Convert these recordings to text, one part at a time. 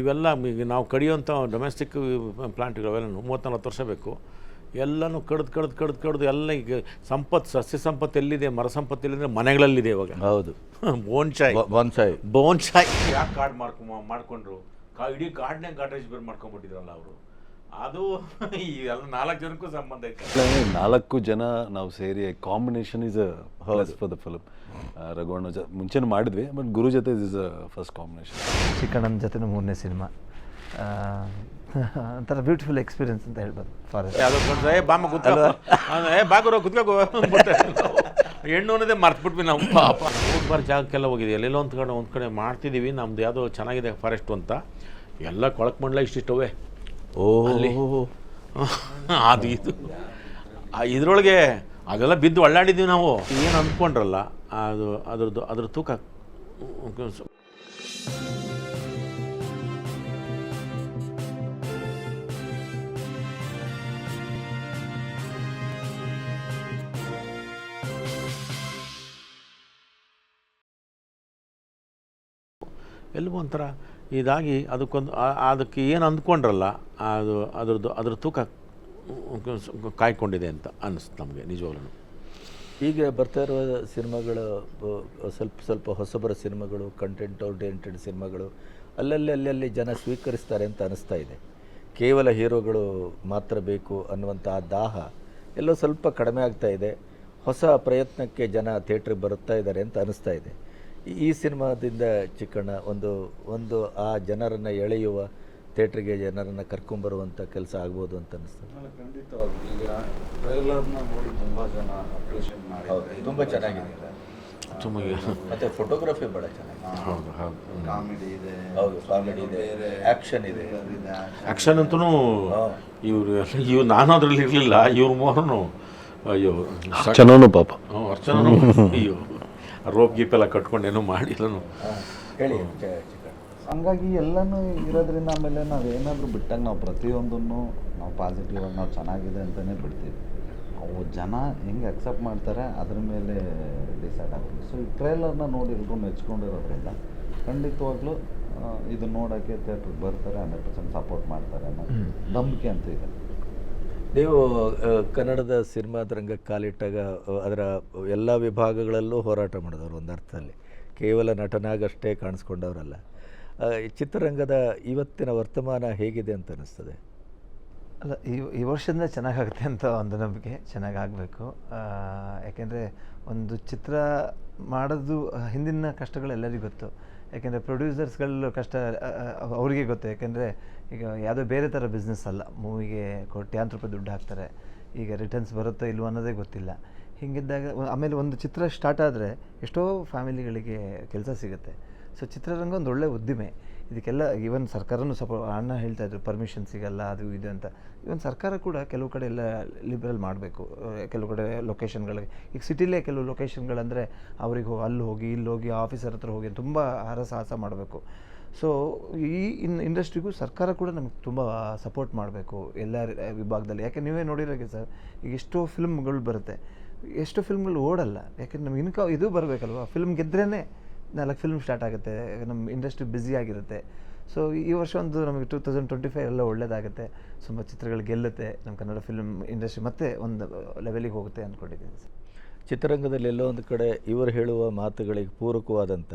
ಇವೆಲ್ಲ ಈಗ ನಾವು ಕಡಿಯುವಂಥ ಡೊಮೆಸ್ಟಿಕ್ ಪ್ಲಾಂಟ್ಗಳು ಅವೆಲ್ಲ ಮೂವತ್ತು ನಲ್ವತ್ತು ವರ್ಷ ಬೇಕು. ಎಲ್ಲನೂ ಕಡ್ದು ಕಡ್ದು ಕಡ್ದು ಕಡ್ದು ಎಲ್ಲ ಈಗ ಸಂಪತ್ತು ಸಸ್ಯ ಸಂಪತ್ತು ಎಲ್ಲಿದೆ ಮರ ಸಂಪತ್ತು ಎಲ್ಲಿದೆ ಮನೆಗಳಲ್ಲಿದೆ ಇವಾಗ. ಹೌದು. ಬೋನ್ಶಾಯ್ ಬಾನ್ಸಾಯ್ ಬೋನ್ಶಾಯ್ ಯಾಕೆ ಕಾರ್ಡ್ ಮಾಡ್ಕೊ ಮಾಡ್ಕೊಂಡ್ರು? ಕಾ ಇಡೀ ಕಾರ್ಡ್ನೇ ಗಾಡ್ರೇಜ್ ಬೇರೆ ಮಾಡ್ಕೊಂಡ್ಬಿಟ್ಟಿದ್ರಲ್ಲ ಅವರು. ಅದು ಈ ಎಲ್ಲ ನಾಲ್ಕು ಜನಕ್ಕೂ ಸಂಬಂಧ ಐತೆ. ನಾಲ್ಕು ಜನ ನಾವು ಸೇರಿ combination is a for the film ರಘುವಣ್ಣ ಜ ಮುಂಚೆನೂ ಮಾಡಿದ್ವಿ ಬಟ್ ಗುರು ಜೊತೆ ಇಸ್ ಫಸ್ಟ್ ಕಾಂಬಿನೇಷನ್ ಚಿಕ್ಕಣ್ಣನ ಜೊತೆ ಮೂರನೇ ಸಿನಿಮಾ. ಒಂಥರ ಬ್ಯೂಟಿಫುಲ್ ಎಕ್ಸ್ಪೀರಿಯನ್ಸ್ ಅಂತ ಹೇಳ್ಬೋದು ಫಾರೆಸ್ಟ್ ಯಾವುದೋ ಫ್ರೆಂಡ್ಸ್ ಏ ಬಾಮ ಕುತ್ಕೋ. ಏ ಬಾಗುರೋ ಕುತ್ಕೋ ಹೆಣ್ಣು ಅನ್ನೋದೇ ಮರ್ತ್ಬಿಟ್ವಿ ನಾವು. ಪಾಪ. ಹೋಗ್ಬಾರ ಜಾಗಕ್ಕೆಲ್ಲ ಹೋಗಿದೆ ಎಲ್ಲೆಲ್ಲೋ ಒಂದು ಕಡೆ ಒಂದು ಕಡೆ ಮಾಡ್ತಿದ್ದೀವಿ. ನಮ್ದು ಯಾವುದೋ ಚೆನ್ನಾಗಿದೆ ಫಾರೆಸ್ಟು ಅಂತ. ಎಲ್ಲ ಕೊಳಕ್ ಮಂಡಲ ಇಷ್ಟಿಷ್ಟವೇ. ಓ ಅದು ಇದು. ಆ ಇದ್ರೊಳಗೆ ಅದೆಲ್ಲ ಬಿದ್ದು ಒಳ್ಳಾಡಿದ್ದೀವಿ ನಾವು. ಏನು ಅಂದ್ಕೊಂಡ್ರಲ್ಲ ಅದು ಅದ್ರದ್ದು, ಅದ್ರ ತೂಕ. ಎಲ್ಲಿಗೂ ಒಂಥರ ಇದಾಗಿ ಅದಕ್ಕೊಂದು ಅದಕ್ಕೆ ಏನು ಅಂದ್ಕೊಂಡ್ರಲ್ಲ, ಅದು ಅದ್ರದ್ದು, ಅದ್ರ ತೂಕ. ಕಾಯ್ಕೊಂಡಿದೆ ಅಂತ ಅನ್ನಿಸ್ತು ನಮಗೆ ನಿಜವಾಗ್ಲೂ ಈಗ ಬರ್ತಾ ಇರುವ ಸಿನಿಮಾಗಳು ಸ್ವಲ್ಪ ಸ್ವಲ್ಪ ಹೊಸಬರ ಸಿನಿಮಾಗಳು ಕಂಟೆಂಟ್ ಓರಿಯೆಂಟೆಡ್ ಸಿನಿಮಾಗಳು, ಅಲ್ಲಲ್ಲಿ ಅಲ್ಲಲ್ಲಿ ಜನ ಸ್ವೀಕರಿಸ್ತಾರೆ ಅಂತ ಅನಿಸ್ತಾ ಇದೆ. ಕೇವಲ ಹೀರೋಗಳು ಮಾತ್ರ ಬೇಕು ಅನ್ನುವಂಥ ದಾಹ ಎಲ್ಲೋ ಸ್ವಲ್ಪ ಕಡಿಮೆ ಆಗ್ತಾ ಇದೆ. ಹೊಸ ಪ್ರಯತ್ನಕ್ಕೆ ಜನ ಥಿಯೇಟ್ರಿಗೆ ಬರುತ್ತಾ ಇದ್ದಾರೆ ಅಂತ ಅನಿಸ್ತಾ ಇದೆ. ಈ ಸಿನಿಮಾದಿಂದ ಚಿಕ್ಕಣ್ಣ, ಒಂದು ಒಂದು ಆ ಜನರನ್ನು ಎಳೆಯುವ ಥಿಯೇಟ್ರಿಗೆ ಜನರನ್ನು ಕರ್ಕೊಂಬರುವಂಥ ಕೆಲಸ ಆಗ್ಬೋದು ಅಂತ ಅನಿಸ್ತದೆ. ತುಂಬ ಚೆನ್ನಾಗಿದೆ. ತುಂಬ ಮತ್ತು ಫೋಟೋಗ್ರಫಿ ಭಾಳ ಚೆನ್ನಾಗಿದೆ. ಹೌದು ಹೌದು. ಕಾಮಿಡಿ ಇದೆ ಹೌದು ಕಾಮಿಡಿ ಇದೆ ಬೇರೆ ಆಕ್ಷನ್ ಇದೆ. ಆ್ಯಕ್ಷನ್ ಅಂತೂ ಇವರು ಇವ್ ನಾನು ಅದರಲ್ಲಿ ಇರಲಿಲ್ಲ ಇವ್ರ ಮೂರನು ಅಯ್ಯೋ. ಅರ್ಚನೂ ಪಾಪ. ಅರ್ಚನೂ ಅಯ್ಯೋ. ರೋಪ್ ಗೀಪ್ ಎಲ್ಲ ಕಟ್ಕೊಂಡು ಏನೋ ಮಾಡಿಲ್ಲನು ಹೇಳಿ ಹಂಗಾಗಿ ಎಲ್ಲನೂ ಇರೋದ್ರಿಂದ ಆಮೇಲೆ ನಾವು ಏನಾದರೂ ಬಿಟ್ಟಾಗ ನಾವು ಪ್ರತಿಯೊಂದನ್ನು ನಾವು ಪಾಸಿಟಿವ್ ಆಗಿ ನಾವು ಚೆನ್ನಾಗಿದೆ ಅಂತಲೇ ಬಿಡ್ತೀವಿ. ಅವು ಜನ ಹೆಂಗೆ ಅಕ್ಸೆಪ್ಟ್ ಮಾಡ್ತಾರೆ ಅದ್ರ ಮೇಲೆ ಡಿಸೈಡ್ ಆಗುತ್ತೆ ಸೊ ಈ ಟ್ರೈಲರ್ನ ನೋಡಿ ಎಲ್ರೂ ಮೆಚ್ಕೊಂಡಿರೋದ್ರಿಂದ ಖಂಡಿತವಾಗ್ಲೂ ಇದು ನೋಡೋಕ್ಕೆ ಥಿಯೇಟ್ರಿಗೆ ಬರ್ತಾರೆ ಹಂಡ್ರೆಡ್ ಪರ್ಸೆಂಟ್ ಸಪೋರ್ಟ್ ಮಾಡ್ತಾರೆ ಅನ್ನೋ ನಂಬಿಕೆ ಅಂತ ಇದೆ. ನೀವು ಕನ್ನಡದ ಸಿನಿಮಾದ ರಂಗಕ್ಕೆ ಕಾಲಿಟ್ಟಾಗ ಅದರ ಎಲ್ಲ ವಿಭಾಗಗಳಲ್ಲೂ ಹೋರಾಟ ಮಾಡಿದವರು ಒಂದು ಅರ್ಥದಲ್ಲಿ ಕೇವಲ ನಟನಾಗಷ್ಟೇ ಕಾಣಿಸ್ಕೊಂಡವರಲ್ಲ. ಚಿತ್ರರಂಗದ ಇವತ್ತಿನ ವರ್ತಮಾನ ಹೇಗಿದೆ ಅಂತ ಅನ್ನಿಸ್ತದೆ ಅಲ್ಲ, ಈ ಈ ವರ್ಷದಿಂದ ಚೆನ್ನಾಗಾಗುತ್ತೆ ಅಂತ ಒಂದು ನಂಬಿಕೆ ಚೆನ್ನಾಗಾಗಬೇಕು. ಯಾಕೆಂದರೆ ಒಂದು ಚಿತ್ರ ಮಾಡೋದು, ಹಿಂದಿನ ಕಷ್ಟಗಳು ಎಲ್ಲರಿಗೂ ಗೊತ್ತು. ಯಾಕೆಂದರೆ ಪ್ರೊಡ್ಯೂಸರ್ಸ್ಗಳು ಕಷ್ಟ ಅವರಿಗೆ ಗೊತ್ತು. ಯಾಕೆಂದರೆ ಈಗ ಯಾವುದೋ ಬೇರೆ ಥರ ಬಿಸ್ನೆಸ್ ಅಲ್ಲ. ಮೂವಿಗೆ ಕೋಟ್ಯಾಂತರ ರೂಪಾಯಿ ದುಡ್ಡು ಹಾಕ್ತಾರೆ. ಈಗ ರಿಟರ್ನ್ಸ್ ಬರುತ್ತೋ ಇಲ್ವೋ ಅನ್ನೋದೇ ಗೊತ್ತಿಲ್ಲ. ಹೀಗಿದ್ದಾಗ, ಆಮೇಲೆ ಒಂದು ಚಿತ್ರ ಸ್ಟಾರ್ಟ್ ಆದರೆ ಎಷ್ಟೋ ಫ್ಯಾಮಿಲಿಗಳಿಗೆ ಕೆಲಸ ಸಿಗುತ್ತೆ. ಸೊ ಚಿತ್ರರಂಗ ಒಂದು ಒಳ್ಳೆಯ ಉದ್ದಿಮೆ. ಇದಕ್ಕೆಲ್ಲ ಈವನ್ ಸರ್ಕಾರನೂ ಸಪ, ಅಣ್ಣ ಹೇಳ್ತಾ ಇದ್ರು ಪರ್ಮಿಷನ್ ಸಿಗಲ್ಲ, ಅದು ಇದು ಅಂತ. ಈವನ್ ಸರ್ಕಾರ ಕೂಡ ಕೆಲವು ಕಡೆ ಎಲ್ಲ ಲಿಬ್ರಲ್ ಮಾಡಬೇಕು. ಕೆಲವು ಕಡೆ ಲೊಕೇಶನ್ಗಳಿಗೆ ಈಗ ಸಿಟಿಲೇ ಕೆಲವು ಲೊಕೇಶನ್ಗಳಂದರೆ ಅವ್ರಿಗೆ ಹೋಗಿ ಅಲ್ಲಿ ಹೋಗಿ, ಇಲ್ಲಿ ಹೋಗಿ ಆಫೀಸರ್ ಹತ್ರ ಹೋಗಿ ತುಂಬ ಹರಸಾಹಸ ಮಾಡಬೇಕು. ಸೊ ಈ ಇನ್ ಇಂಡಸ್ಟ್ರಿಗೂ ಸರ್ಕಾರ ಕೂಡ ನಮಗೆ ತುಂಬ ಸಪೋರ್ಟ್ ಮಾಡಬೇಕು ಎಲ್ಲ ವಿಭಾಗದಲ್ಲಿ. ಯಾಕೆ ನೀವೇ ನೋಡಿರೋಕ್ಕೆ ಸರ್, ಈಗ ಎಷ್ಟೋ ಫಿಲ್ಮ್ಗಳು ಬರುತ್ತೆ. ಎಷ್ಟೋ ಫಿಲ್ಮ್ಗಳು ಓಡಲ್ಲ. ಯಾಕೆಂದ್ರೆ ನಮ್ಗೆ ಇನ್ಕ ಇದು ಬರಬೇಕಲ್ವ? ಫಿಲ್ಮ್ ಗೆದ್ರೇ ನಾಲ್ಕು ಫಿಲ್ಮ್ ಸ್ಟಾರ್ಟ್ ಆಗುತ್ತೆ ನಮ್ಮ ಇಂಡಸ್ಟ್ರಿ ಬ್ಯುಸಿ ಆಗಿರುತ್ತೆ. ಸೊ ಈ ವರ್ಷ ಒಂದು ನಮಗೆ ಟೂ ತೌಸಂಡ್ ಟ್ವೆಂಟಿ ಫೈವ್ ಎಲ್ಲ ಒಳ್ಳೇದಾಗುತ್ತೆ. ತುಂಬ ಚಿತ್ರಗಳು ಗೆಲ್ಲುತ್ತೆ. ನಮ್ಮ ಕನ್ನಡ ಫಿಲ್ಮ್ ಇಂಡಸ್ಟ್ರಿ ಮತ್ತೆ ಒಂದು ಲೆವೆಲಿಗೆ ಹೋಗುತ್ತೆ ಅಂದ್ಕೊಂಡಿದ್ದೀನಿ ಚಿತ್ರರಂಗದಲ್ಲಿ ಎಲ್ಲೋ ಒಂದು ಕಡೆ ಇವರು ಹೇಳುವ ಮಾತುಗಳಿಗೆ ಪೂರಕವಾದಂಥ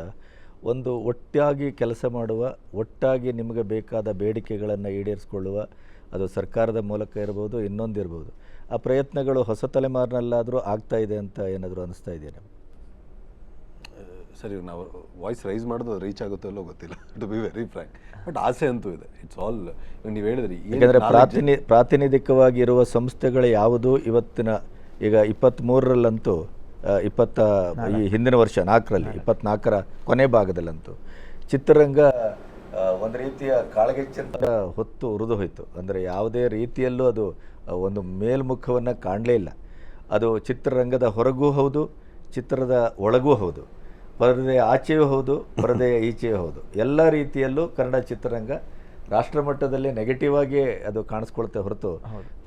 ಒಂದು ಒಟ್ಟಾಗಿ ಕೆಲಸ ಮಾಡುವ, ಒಟ್ಟಾಗಿ ನಿಮಗೆ ಬೇಕಾದ ಬೇಡಿಕೆಗಳನ್ನು ಈಡೇರಿಸಿಕೊಳ್ಳುವ, ಅದು ಸರ್ಕಾರದ ಮೂಲಕ ಇರ್ಬೋದು, ಇನ್ನೊಂದಿರ್ಬೋದು. ಆ ಪ್ರಯತ್ನಗಳು ಹೊಸ ತಲೆಮಾರಿನಲ್ಲಾದರೂ ಆಗ್ತಾಯಿದೆ ಅಂತ ಏನಾದರೂ ಅನಿಸ್ತಾ ಇದೆಯಾ ನಿಮ್ಗೆ? ಸರಿ ನಾವು ವಾಯ್ಸ್ ರೈಸ್ ಮಾಡೋದು ರೀಚ್ ಆಗುತ್ತೋ ಅಲ್ಲೋ ಗೊತ್ತಿಲ್ಲ to be very frank but ಆಸೆ ಅಂತೂ ಇದೆ. ಇಟ್ಸ್ ಆಲ್ ನೀವು ಹೇಳಿದ್ರಿ ಯಾಕಂದರೆ ಪ್ರಾತಿನಿ ಪ್ರಾತಿನಿಧಿಕವಾಗಿರುವ ಸಂಸ್ಥೆಗಳು ಯಾವುದು ಇವತ್ತಿನ ಈಗ ಇಪ್ಪತ್ತ್ಮೂರರಲ್ಲಂತೂ ಇಪ್ಪತ್ತ ಈ ಹಿಂದಿನ ವರ್ಷ ನಾಲ್ಕರಲ್ಲಿ ಇಪ್ಪತ್ನಾಲ್ಕರ ಕೊನೆ ಭಾಗದಲ್ಲಂತೂ ಚಿತ್ರರಂಗ ಒಂದು ರೀತಿಯ ಕಾಳಗೆಚ್ಚಂತ ಹೊತ್ತು ಉರಿದು ಹೋಯಿತು. ಅಂದರೆ ಯಾವುದೇ ರೀತಿಯಲ್ಲೂ ಅದು ಒಂದು ಮೇಲ್ಮುಖವನ್ನು ಕಾಣಲೇ ಇಲ್ಲ. ಅದು ಚಿತ್ರರಂಗದ ಹೊರಗೂ ಹೌದು ಚಿತ್ರದ ಒಳಗೂ ಹೌದು. ಪರದೆಯ ಆಚೆಯೂ ಹೌದು ಪರದೆಯ ಈಚೆಯೂ ಹೌದು. ಎಲ್ಲ ರೀತಿಯಲ್ಲೂ ಕನ್ನಡ ಚಿತ್ರರಂಗ ರಾಷ್ಟ್ರ ಮಟ್ಟದಲ್ಲಿ ನೆಗೆಟಿವ್ ಆಗಿ ಅದು ಕಾಣಿಸ್ಕೊಳ್ತೆ ಹೊರತು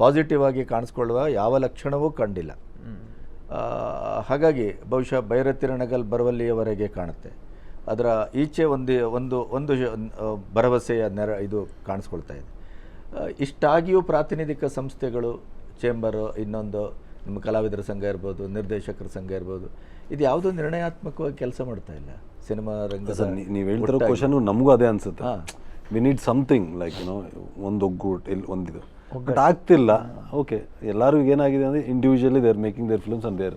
ಪಾಸಿಟಿವ್ ಆಗಿ ಕಾಣಿಸ್ಕೊಳ್ಳುವ ಯಾವ ಲಕ್ಷಣವೂ ಕಂಡಿಲ್ಲ. ಹಾಗಾಗಿ ಬಹುಶಃ ಭೈರತಿರಣಗಲ್ ಬರುವಲ್ಲಿಯವರೆಗೆ ಕಾಣುತ್ತೆ. ಅದರ ಈಚೆ ಒಂದು ಒಂದು ಒಂದು ಭರವಸೆಯ ನೆರ ಇದು ಕಾಣಿಸ್ಕೊಳ್ತಾ ಇದೆ. ಇಷ್ಟಾಗಿಯೂ ಪ್ರಾತಿನಿಧಿಕ ಸಂಸ್ಥೆಗಳು ಚೇಂಬರು ಇನ್ನೊಂದು ನಿಮ್ಮ ಕಲಾವಿದರ ಸಂಘ ಇರ್ಬೋದು ನಿರ್ದೇಶಕರ ಸಂಘ ಇರ್ಬೋದು ಇದು ಯಾವುದೋ ನಿರ್ಣಯಾತ್ಮಕವಾಗಿ ಕೆಲಸ ಮಾಡ್ತಾ ಇಲ್ಲ. ಸಿನಿಮಾ ರಂಗ ನೀವು ಹೇಳ್ತಿರೋ ಕ್ವಶನ್ ನಮಗೂ ಅದೇ ಅನ್ಸುತ್ತೆ. We need something like you know ಒಂದು ಒಗ್ಗೂಟ್ ಇಲ್ಲಿ ಒಂದಿದು. ಬಟ್ ಆಗ್ತಿಲ್ಲ. ಓಕೆ ಎಲ್ಲರೂ ಏನಾಗಿದೆ ಅಂದರೆ individually their making their films and their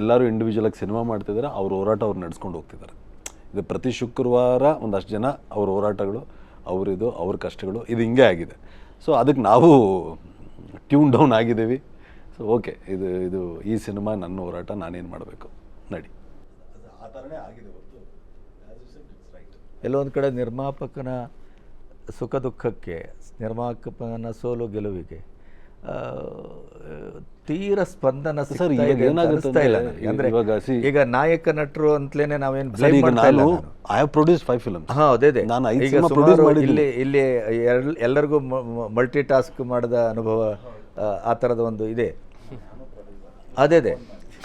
ಎಲ್ಲರೂ ಇಂಡಿವಿಜುವಲ್ ಆಗಿ ಸಿನಿಮಾ ಮಾಡ್ತಿದ್ದಾರೆ ಅವ್ರ ಹೋರಾಟ ಅವ್ರು ನಡ್ಸ್ಕೊಂಡು ಹೋಗ್ತಿದ್ದಾರೆ ಇದು ಪ್ರತಿ ಶುಕ್ರವಾರ ಒಂದಷ್ಟು ಜನ ಅವ್ರ ಹೋರಾಟಗಳು ಅವರಿದು ಅವ್ರ ಕಷ್ಟಗಳು ಇದು ಹಿಂಗೆ ಆಗಿದೆ. ಸೊ ಅದಕ್ಕೆ ನಾವು ಟ್ಯೂನ್ ಡೌನ್ ಆಗಿದ್ದೀವಿ. ಸೊ ಓಕೆ ಇದು ಇದು ಈ ಸಿನಿಮಾ ನನ್ನ ಹೋರಾಟ ನಾನೇನು ಮಾಡಬೇಕು? ನಡಿ ಆ ಥರನೇ ಆಗಿದೆ ಹೊರತು. ಎಲ್ಲೋ ಒಂದು ಕಡೆ ನಿರ್ಮಾಪಕನ ಸುಖ ದುಃಖಕ್ಕೆ ನಿರ್ಮಾಪಕನ ಸೋಲು ಗೆಲುವಿಗೆ ತೀರ ಸ್ಪಂದನ ಇಲ್ಲ ಅಂದ್ರೆ ಇವಾಗ ಈಗ ನಾಯಕ ನಟರು ಅಂತಲೇನೆ ನಾವೇನು ಬ್ಲೇಮ್ ಮಾಡ್ತಾ ಇಲ್ಲ. I have produce five films ಹಾ ಅದೇ ಅದೇ. ನಾನು ಐದು ಈಗ ಸಿನಿಮಾ ಪ್ರೊಡ್ಯೂಸ್ ಮಾಡಿದ್ದೀನಿ. ಇಲ್ಲಿ ಇಲ್ಲಿ ಎಲ್- ಎಲ್ಲರಿಗೂ ಮಲ್ಟಿ ಟಾಸ್ಕ್ ಮಾಡಿದ ಅನುಭವ ಆ, ತರದ ಥರದ ಒಂದು ಇದೆ. ಅದೇ ಅದೇ.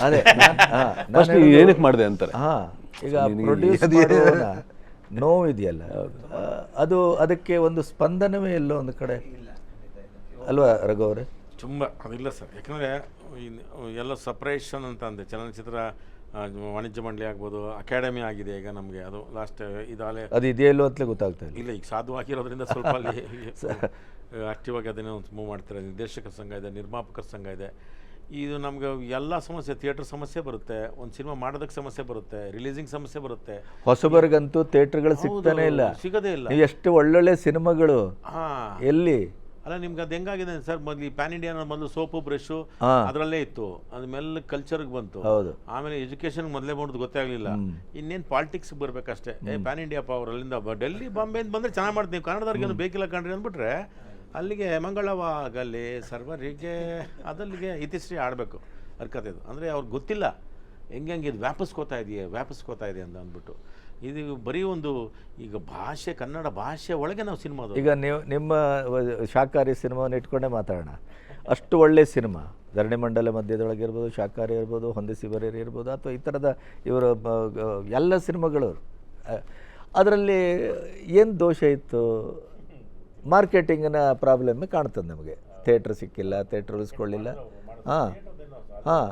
ಅದೇ ಫಸ್ಟ್ ಏನಕ್ಕೆ ಮಾಡಿದೆ ಅಂತಾರೆ? ಹಾಂ ಈಗ ಪ್ರೊಡ್ಯೂಸ್ ನೋವು ಇದೆಯಲ್ಲ ಅದು ಅದಕ್ಕೆ ಒಂದು ಸ್ಪಂದನವೇ ಇಲ್ಲ ಒಂದು ಕಡೆ? ಅಲ್ವಾ ರಘು ಅವರೇ? ತುಂಬ ಅದಿಲ್ಲ ಸರ್. ಯಾಕಂದರೆ ಎಲ್ಲ ಸಪ್ರೇಷನ್ ಅಂತ ಅಂದೆ. ಚಲನಚಿತ್ರ ವಾಣಿಜ್ಯ ಮಂಡಳಿ ಆಗ್ಬೋದು ಅಕಾಡೆಮಿ ಆಗಿದೆ ಈಗ ನಮಗೆ. ಅದು ಲಾಸ್ಟ್ ಇದಾಲೆ ಅದು ಇದೆಯಲ್ಲೋ ಅಂತಲೇ ಗೊತ್ತಾಗ್ತಾ ಇಲ್ಲ. ಇಲ್ಲ ಈಗ ಸಾಧು ಆಗಿರೋದ್ರಿಂದ ಸ್ವಲ್ಪ ಅಲ್ಲಿ ಆಕ್ಟಿವ್ ಆಗಿ ಅದನ್ನೇ ಒಂದು ಮೂವ್ ಮಾಡ್ತಾರೆ. ನಿರ್ದೇಶಕರ ಸಂಘ ಇದೆ ನಿರ್ಮಾಪಕರ ಸಂಘ ಇದೆ. ಇದು ನಮ್ಗೆ ಎಲ್ಲ ಸಮಸ್ಯೆ ಥಿಯೇಟರ್ ಸಮಸ್ಯೆ ಬರುತ್ತೆ ಒಂದು ಸಿನಿಮಾ ಮಾಡೋದಕ್ಕೆ ಸಮಸ್ಯೆ ಬರುತ್ತೆ ರಿಲೀಸಿಂಗ್ ಸಮಸ್ಯೆ ಬರುತ್ತೆ. ಹೊಸಬರಿಗಂತೂ ಥಿಯೇಟರ್ಗಳು ಸಿಗ್ತಾನೆ ಇಲ್ಲ. ಸಿಗೋದೇ ಇಲ್ಲ. ನೀವು ಎಷ್ಟು ಒಳ್ಳೊಳ್ಳೆ ಸಿನಿಮಾಗಳು ಹಾಂ. ಎಲ್ಲಿ? ಅಲ್ಲ ನಿಮ್ಗೆ ಅದು ಹೆಂಗಾಗಿದೆ ಸರ್ ಮೊದಲು ಈ ಪ್ಯಾನ್ ಇಂಡಿಯಾ ಮೊದಲು ಸೋಪು ಬ್ರಷು. ಅದರಲ್ಲೇ ಇತ್ತು. ಅದು ಮೆಲ್ಲ ಕಲ್ಚರ್ಗೆ ಬಂತು. ಹೌದು. ಆಮೇಲೆ ಎಜುಕೇಶನ್ ಮೊದಲೇ ಮಾಡೋದು ಗೊತ್ತಾಗ್ಲಿಲ್ಲ. ಆಗಲಿಲ್ಲ ಇನ್ನೇನು ಪಾಲಿಟಿಕ್ಸ್ ಬರಬೇಕಷ್ಟೇ. ಏ ಪ್ಯಾನ್ ಇಂಡಿಯಾ ಪವರ್ ಅಲ್ಲಿಂದ ಬಾಂಬೆ ಡೆಲ್ಲಿ ಬಾಂಬೆಯಿಂದ ಬಂದರೆ ಚೆನ್ನಾಗಿ ಮಾಡ್ತೀವಿ ಕನ್ನಡದವ್ರಿಗೇನು ಬೇಕಿಲ್ಲ ಕಂಡ್ರಿ ಅಂದ್ಬಿಟ್ರೆ ಅಲ್ಲಿಗೆ ಮಂಗಳವಾಗಲಿ, ಸರ್ವರಿಗೆ ಅದಲ್ಲಿಗೆ ಇತಿಶ್ರೀ ಆಡಬೇಕು ಹರ್ಕತೆದು ಅಂದರೆ ಅವ್ರಿಗೆ ಗೊತ್ತಿಲ್ಲ, ಹೆಂಗೆ ಹೆಂಗೆ ಇದು ವ್ಯಾಪಿಸ್ಕೋತಾ ಇದೆಯಾ, ವ್ಯಾಪಿಸ್ಕೋತಾ ಇದೆ ಅಂತ ಅಂದ್ಬಿಟ್ಟು. ಇದು ಬರೀ ಒಂದು ಈಗ ಭಾಷೆ, ಕನ್ನಡ ಭಾಷೆ ಒಳಗೆ ನಾವು ಸಿನಿಮಾದು ಈಗ ನೀವು ನಿಮ್ಮ ಶಾಕಾರಿ ಸಿನಿಮಾವನ್ನು ಇಟ್ಕೊಂಡೇ ಮಾತಾಡೋಣ. ಅಷ್ಟು ಒಳ್ಳೆ ಸಿನಿಮಾ. ಧರಣಿ ಮಂಡಲ ಮಧ್ಯದೊಳಗಿರ್ಬೋದು ಶಾಕಾರಿ ಇರ್ಬೋದು ಹೊಂದಿಸಿ ಬರೀರಿ ಇರ್ಬೋದು, ಅಥವಾ ಈ ಥರದ ಇವರ ಎಲ್ಲ ಸಿನಿಮಾಗಳು ಅದರಲ್ಲಿ ಏನು ದೋಷ ಇತ್ತು? ಮಾರ್ಕೆಟಿಂಗಿನ ಪ್ರಾಬ್ಲಮ್ ಕಾಣ್ತದೆ ನಮಗೆ. ಥಿಯೇಟ್ರ್ ಸಿಕ್ಕಿಲ್ಲ, ಥಿಯೇಟ್ರ್ ಉಳಿಸ್ಕೊಳ್ಳಿಲ್ಲ. ಹಾಂ ಹಾಂ.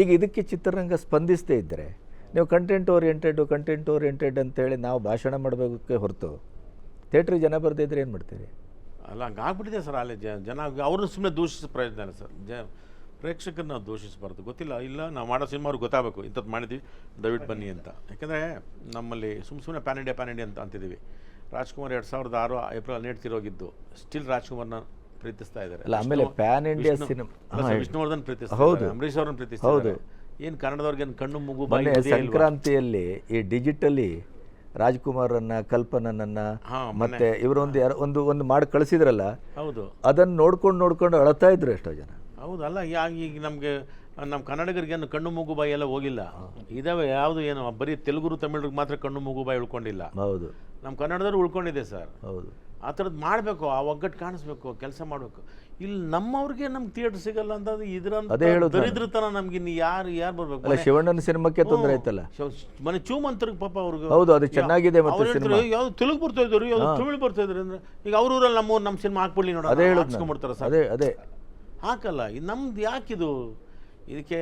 ಈಗ ಇದಕ್ಕೆ ಚಿತ್ರರಂಗ ಸ್ಪಂದಿಸದೇ ಇದ್ದರೆ ನೀವು ಕಂಟೆಂಟ್ ಓರಿಯೆಂಟೆಡ್ ಕಂಟೆಂಟ್ ಓರಿಯೆಂಟೆಡ್ ಅಂತೇಳಿ ನಾವು ಭಾಷಣ ಮಾಡಬೇಕಕ್ಕೆ ಹೊರತು ಥಿಯೇಟ್ರಿಗೆ ಜನ ಬರದೇ ಇದ್ರೆ ಏನು ಮಾಡ್ತೀರಿ? ಅಲ್ಲ ಹಂಗಾಗ್ಬಿಟ್ಟಿದೆ ಸರ್ ಅಲ್ಲಿ ಜನ ಅವ್ರನ್ನ ಸುಮ್ಮನೆ ದೂಷಿಸೋ ಪ್ರಯೋಜನ ಸರ್. ಜ, ಪ್ರೇಕ್ಷಕರನ್ನ ಗೊತ್ತಿಲ್ಲ, ಇಲ್ಲ, ನಾವು ಮಾಡೋ ಸಿನಿಮಾ ಅವ್ರಿಗೆ ಗೊತ್ತಾಗಬೇಕು. ಇಂಥದ್ದು ಮಾಡಿದ್ವಿ, ದಯವಿಟ್ಟು ಬನ್ನಿ ಅಂತ. ಯಾಕಂದರೆ ನಮ್ಮಲ್ಲಿ ಸುಮ್ಮ ಸುಮ್ಮನೆ ಪ್ಯಾನ್ ಇಂಡಿಯಾ ಪ್ಯಾನ್ ಇಂಡಿಯಾ ಅಂತ ಅಂತಿದ್ದೀವಿ. ರಾಜ್ಕುಮಾರ್ ಎರಡು ಸಾವಿರದ ಆರು ಏಪ್ರಿಲ್ ಹನ್ನೆರಡು ತಿರೋಗಿದ್ದು ಸ್ಟಿಲ್ ರಾಜ್ಕುಮಾರ್ನ ಪ್ರೀತಿಸ್ತಾ ಇದ್ದಾರೆ. ಅಲ್ಲ, ಆಮೇಲೆ ಪ್ಯಾನ್ ಇಂಡಿಯಾ ಹೇಳಿ. ವಿಷ್ಣುವರ್ಧನ್ ಪ್ರೀತಿಸ್ತಾರೆ ಅಂಬರೀಶ್ ಅವರನ್ನು ಪ್ರೀತಿಸ್ತಾರೆ ಏನು ಕನ್ನಡದವ್ರಿಗೆ ಕಣ್ಣು ಮುಗು ಮೊನ್ನೆ? ಸಂಕ್ರಾಂತಿಯಲ್ಲಿ ಈ ಡಿಜಿಟಲಿ ರಾಜ್ಕುಮಾರನ್ನ ಕಲ್ಪನನ್ನ ಮತ್ತೆ ಇವರೊಂದು ಯಾರೋ ಒಂದು ಒಂದು ಮಾಡಿ ಕಳಿಸಿದ್ರಲ್ಲ? ಹೌದು. ಅದನ್ನ ನೋಡ್ಕೊಂಡು ನೋಡ್ಕೊಂಡು ಅಳತಾ ಇದ್ರು ಎಷ್ಟೋ ಜನ. ಹೌದಲ್ಲ ಈಗ ನಮಗೆ ನಮ್ಮ ಕನ್ನಡಿಗರಿಗೇನು ಕಣ್ಣು ಮೂಗು ಬಾಯಿ ಎಲ್ಲ ಹೋಗಿಲ್ಲ. ಇದಾವೆ ಯಾವುದು ಏನು ಬರೀ ತೆಲುಗು ತಮಿಳಿಗೆ ಮಾತ್ರ ಕಣ್ಣು ಮೂಗು ಬಾಯಿ ಉಳ್ಕೊಂಡಿಲ್ಲ. ಹೌದು. ನಮ್ಮ ಕನ್ನಡದವ್ರು ಉಳ್ಕೊಂಡಿದೆ ಸರ್. ಹೌದು. ಆ ಥರದ್ದು ಮಾಡಬೇಕು ಆ ಒಗ್ಗಟ್ಟು ಕಾಣಿಸ್ಬೇಕು ಕೆಲಸ ಮಾಡಬೇಕು. ಇಲ್ಲಿ ನಮ್ಮವ್ರಿಗೆ ನಮ್ಗೆ ಥಿಯೇಟರ್ ಸಿಗಲ್ಲ ಅಂತ ಇದ್ರಂತ ಅದೇ ಹೇಳೋದು ನಾನು. ದರಿದ್ರತನ ನಮ್ಗೆ ಇನ್ನು ಯಾರು ಯಾರು ಬರ್ಬೇಕು? ಅಲ್ಲ ಶಿವಣ್ಣನ ಸಿನಿಮಾಕ್ಕೆ ತೊಂದರೆ ಆಯ್ತಲ್ಲ? ಮನೆ ಚೂಮಂತರಿಗೆ ಪಾಪ ಅವ್ರಿಗೆ ಹೌದು, ಅದು ಚೆನ್ನಾಗಿದೆ ಮತ್ತೆ ಸಿನಿಮಾ. ಯಾವ್ದು ತೆಲುಗು ಬರ್ತಾ ಇದ್ರು ಯಾವ್ದು ತಮಿಳು ಬರ್ತಾ ಇದ್ರು ಅಂದ್ರೆ ಈಗ ಅವ್ರ ಊರಲ್ಲಿ ನಮ್ಮ ನಮ್ಮ ಸಿನಿಮಾ ಹಾಕ್ಬಿಡ್ಲಿ ನೋಡೋಣ ಅದೇ ಹೇಳೋದು ನಾನು. ಹಾಕ್ಸ್ಕೊಂಡ್ಬಿಡ್ತಾರೆ ಸರ್. ಅದೇ ಅದೇ. ಹಾಕಲ್ಲ ಇದು ನಮ್ದು ಯಾಕಿದು? ಇದಕ್ಕೆ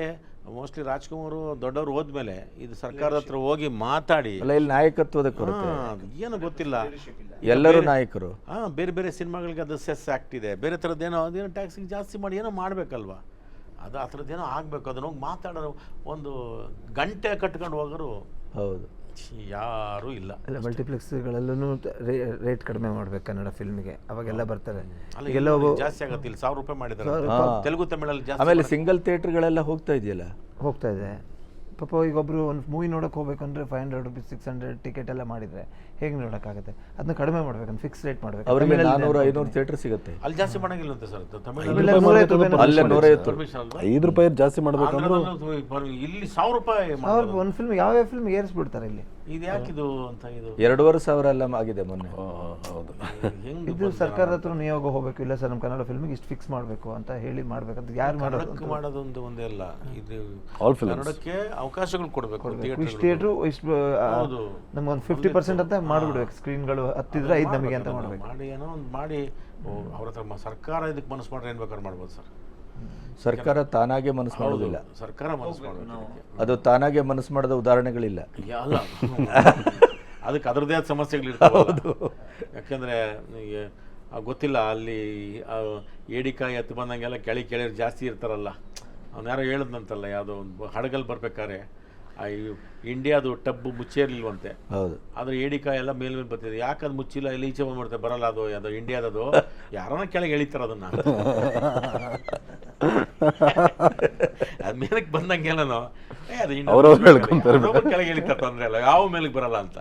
ಮೋಸ್ಟ್ಲಿ ರಾಜ್ಕುಮಾರ್ ದೊಡ್ಡವರು ಹೋದ್ಮೇಲೆ ಇದು ಸರ್ಕಾರದ ಹತ್ರ ಹೋಗಿ ಮಾತಾಡಿ. ಅಲ್ಲ ಇಲ್ಲಿ ನಾಯಕತ್ವದ ಕೊರತೆ. ಏನು ಗೊತ್ತಿಲ್ಲ. ಎಲ್ಲರೂ ನಾಯಕರು. ಹಾ ಬೇರೆ ಬೇರೆ ಸಿನಿಮಾಗಳಿಗೆ ಅದು ಸೆಸ್ ಆಕ್ಟ್ ಇದೆ. ಬೇರೆ ಥರದ್ದೇನೋ ಅದೇನೋ ಟ್ಯಾಕ್ಸಿಗೆ ಜಾಸ್ತಿ ಮಾಡಿ ಏನೋ ಮಾಡಬೇಕಲ್ವಾ? ಅದು ಆ ಥರದ್ದೇನೋ ಆಗಬೇಕು. ಅದನ್ನ ಹೋಗಿ ಮಾತಾಡೋ ಒಂದು ಗಂಟೆ ಕಟ್ಕೊಂಡು ಹೋಗೋರು ಹೌದು. ಯಾರೂ ಇಲ್ಲ ಅಲ್ಲ ಮಲ್ಟಿಪ್ಲೆಕ್ಸ್ಗಳಲ್ಲೂ ರೇಟ್ ಕಡಿಮೆ ಮಾಡ್ಬೇಕು ಕನ್ನಡ ಫಿಲ್ಮಿಗೆ ಅವಾಗೆಲ್ಲ ಬರ್ತಾರೆ. ಎಲ್ಲ ಜಾಸ್ತಿ ಆಗತ್ತೆ ಇಲ್ಲಿ ಸಾವಿರ ರೂಪಾಯಿ ಮಾಡಿದ್ದಾರೆ. ತೆಲುಗು ತಮಿಳಲ್ಲಿ ಜಾಸ್ತಿ ಆಮೇಲೆ ಸಿಂಗಲ್ ಥಿಯೇಟರ್ಗಳೆಲ್ಲ ಹೋಗ್ತಾ ಇದೆಯಲ್ಲ? ಹೋಗ್ತಾ ಇದೆ. ಪಾಪ ಈಗ ಒಬ್ಬರು ಒಂದು ಮೂವಿ ನೋಡೋಕೆ ಹೋಗ್ಬೇಕಂದ್ರೆ five hundred rupees six hundred ticket ಎಲ್ಲ ಮಾಡಿದರೆ ಹೇಗೆ ನೋಡೋಕ್ಕಾಗುತ್ತೆ? ಅದನ್ನ ಕಡಿಮೆ ಮಾಡ್ಬೇಕಂತ ಫಿಕ್ಸ್ ರೇಟ್ ಮಾಡಬೇಕು ಅವರಿಗೆ ನಾನೂರು ಐನೂರು ಥಿಯೇಟರ್ ಸಿಗುತ್ತೆ. ಅಲ್ಲಿ ಜಾಸ್ತಿ ಮಾಡಂಗಿಲ್ಲಂತೆ ಸರ್ ತಮಿಳು ಅಲ್ಲೇ ನೂರೈವತ್ತು Permission ಅಲ್ವಾ? ಐದು ರೂಪಾಯಿ ಜಾಸ್ತಿ ಮಾಡ್ಬೇಕಂದ್ರೆ ಇಲ್ಲಿ ಸಾವಿರ ರೂಪಾಯಿ ಅವ್ರು ಒಂದು ಫಿಲ್ಮ್ ಯಾವ ಫಿಲ್ಮ್ ಏರಿಸ್ಬಿಡ್ತಾರೆ ಇಲ್ಲಿ? ಇದು ಯಾಕಿದು ಅಂತ ಇದು? ಎರಡೂವರೆ ಸಾವಿರ ಎಲ್ಲ ಆಗಿದೆ ಮೊನ್ನೆ. ಹೌದು. ಹೆಂಗ್ ಇದು ಸರ್ಕಾರದ ಹತ್ರ ನಿಯೋಗ ಹೋಗ್ಬೇಕು ಇಲ್ಲ ಸರ್ ನಮ್ಮ ಕನ್ನಡ ಫಿಲ್ಮಿಗೆ ಇಷ್ಟು ಫಿಕ್ಸ್ ಮಾಡಬೇಕು ಅಂತ ಹೇಳಿ ಮಾಡ್ಬೇಕಂತ ಯಾರು ಮಾಡೋದು ಮಾಡೋದು ಮಾಡೋದೊಂದು ಒಂದೇ ಅಲ್ಲ. ಇದು ಆಲ್ ಫಿಲ್ಮ್ ಕನ್ನಡಕ್ಕೆ ಅವಕಾಶಗಳು ಕೊಡಬೇಕು ಇಷ್ಟು ಥಿಯೇಟ್ರು ಇಷ್ಟು ಹೌದು. ನಮ್ಗೊಂದು ಫಿಫ್ಟಿ ಪರ್ಸೆಂಟ್ ಅಂತ ಮಾಡಿಬಿಡ್ಬೇಕು. ಸ್ಕ್ರೀನ್ಗಳು ಹತ್ತಿದ್ರೆ ಐದು ನಮಗೆ ಅಂತ ಮಾಡಬೇಕು. ಮಾಡಿ ಏನೋ ಒಂದು ಮಾಡಿ. ಅವ್ರ ಹತ್ರ ಮ- ಸರ್ಕಾರ ಇದಕ್ಕೆ ಮನಸ್ಸು ಮಾಡ್ರೆ ಏನು ಬೇಕಾದ್ರೆ ಮಾಡ್ಬೋದು ಸರ್. ಸರ್ಕಾರ ತಾನಾಗೆ ಮನಸ್ಸು ಮಾಡೋದಿಲ್ಲ. ಸರ್ಕಾರ ಮನಸ್ಸು ಮಾಡೋದಿಲ್ಲ ಅದು ತಾನಾಗೆ ಮನಸ್ಸು ಮಾಡದ ಉದಾಹರಣೆಗಳಿಲ್ಲ. ಅಲ್ಲ. ಅದಕ್ಕೆ ಅದರದೇ ಆದ ಸಮಸ್ಯೆಗಳಿರ್ತಾವದು ಯಾಕೆಂದರೆ ಗೊತ್ತಿಲ್ಲ ಅಲ್ಲಿ ಏಡಿಕಾಯಿ ಹತ್ತು ಬಂದಂಗೆಲ್ಲ ಕೆಳಿ ಕೆಳಿಯರು ಜಾಸ್ತಿ ಇರ್ತಾರಲ್ಲ. ಅವ್ನು ಯಾರೋ ಹೇಳಿದ್ನಂತಲ್ಲ ಯಾವುದೋ ಒಂದು ಹಡಗಲ್ಲಿ ಬರ್ಬೇಕಾದ್ರೆ ಇಂಡಿಯಾದು ಟಬ್ಬು ಮುಚ್ಚೇರ್ಲಿಲ್ವಂತೆ. ಹೌದು. ಆದ್ರೆ ಏಡಿಕಾಯಿ ಎಲ್ಲ ಮೇಲ್ ಮೇಲೆ ಬರ್ತಿದೆ. ಯಾಕೆ ಅದು ಮುಚ್ಚಿಲ್ಲ ಇಲ್ಲಿ ಈಚೆ ಮಾಡ್ತೆ ಬರಲ್ಲ ಅದು ಅದು ಇಂಡಿಯಾದದು? ಯಾರನ್ನ ಕೆಳಗೆ ಎಳಿತಾರ ಅದನ್ನ? ಅದ್ ಮೇಲಕ್ಕೆ ಬಂದಂಗೆಲ್ಲನು. ಕೆಳಗೆ ಎಳಿತಾರೆ ತೊಂದ್ರೆ ಇಲ್ಲ ಯಾವ ಮೇಲಕ್ಕೆ ಬರಲ್ಲ ಅಂತ.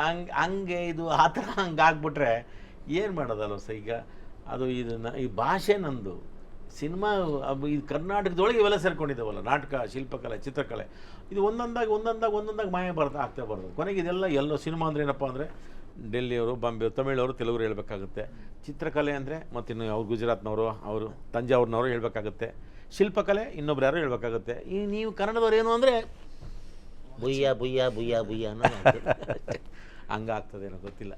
ಹಂಗೆ ಹಂಗೆ ಇದು ಆ ಥರ ಹಂಗೆ ಆಗ್ಬಿಟ್ರೆ ಏನು ಮಾಡೋದಲ್ಲ ಸ ಈಗ? ಅದು ಇದನ್ನ ಈ ಭಾಷೆ ನಂದು. ಸಿನಿಮಾ ಇದು ಕರ್ನಾಟಕದೊಳಗೆ ಇವೆಲ್ಲ ಸೇರ್ಕೊಂಡಿದ್ದಾವಲ್ಲ, ನಾಟಕ, ಶಿಲ್ಪಕಲೆ, ಚಿತ್ರಕಲೆ. ಇದು ಒಂದೊಂದಾಗಿ ಒಂದೊಂದಾಗಿ ಒಂದೊಂದಾಗಿ ಮಾಯ ಬರ್ತಾ ಆಗ್ತಾ ಬರ್ತದೆ ಕೊನೆಗೆ ಇದೆಲ್ಲ ಎಲ್ಲೋ ಸಿನಿಮಾ ಅಂದ್ರೆ ಏನಪ್ಪ ಅಂದರೆ, ಡೆಲ್ಲಿಯವರು ಬಾಂಬೆ ತಮಿಳವರು ತೆಲುಗುರು ಹೇಳಬೇಕಾಗುತ್ತೆ. ಚಿತ್ರಕಲೆ ಅಂದರೆ, ಮತ್ತಿನ್ನು ಅವ್ರು ಗುಜರಾತ್ನವರು, ಅವರು ತಂಜಾವೂರಿನವರು ಹೇಳಬೇಕಾಗುತ್ತೆ. ಶಿಲ್ಪಕಲೆ ಇನ್ನೊಬ್ರು ಯಾರು ಹೇಳಬೇಕಾಗುತ್ತೆ. ಈ ನೀವು ಕನ್ನಡದವ್ರು ಏನು ಅಂದರೆ, ಬುಯ್ಯ ಬುಯ್ಯ ಬುಯ್ಯ ಬುಯ್ಯ ಅನ್ನೋದು ಹಂಗಾಗ್ತದೆ ಏನೋ ಗೊತ್ತಿಲ್ಲ.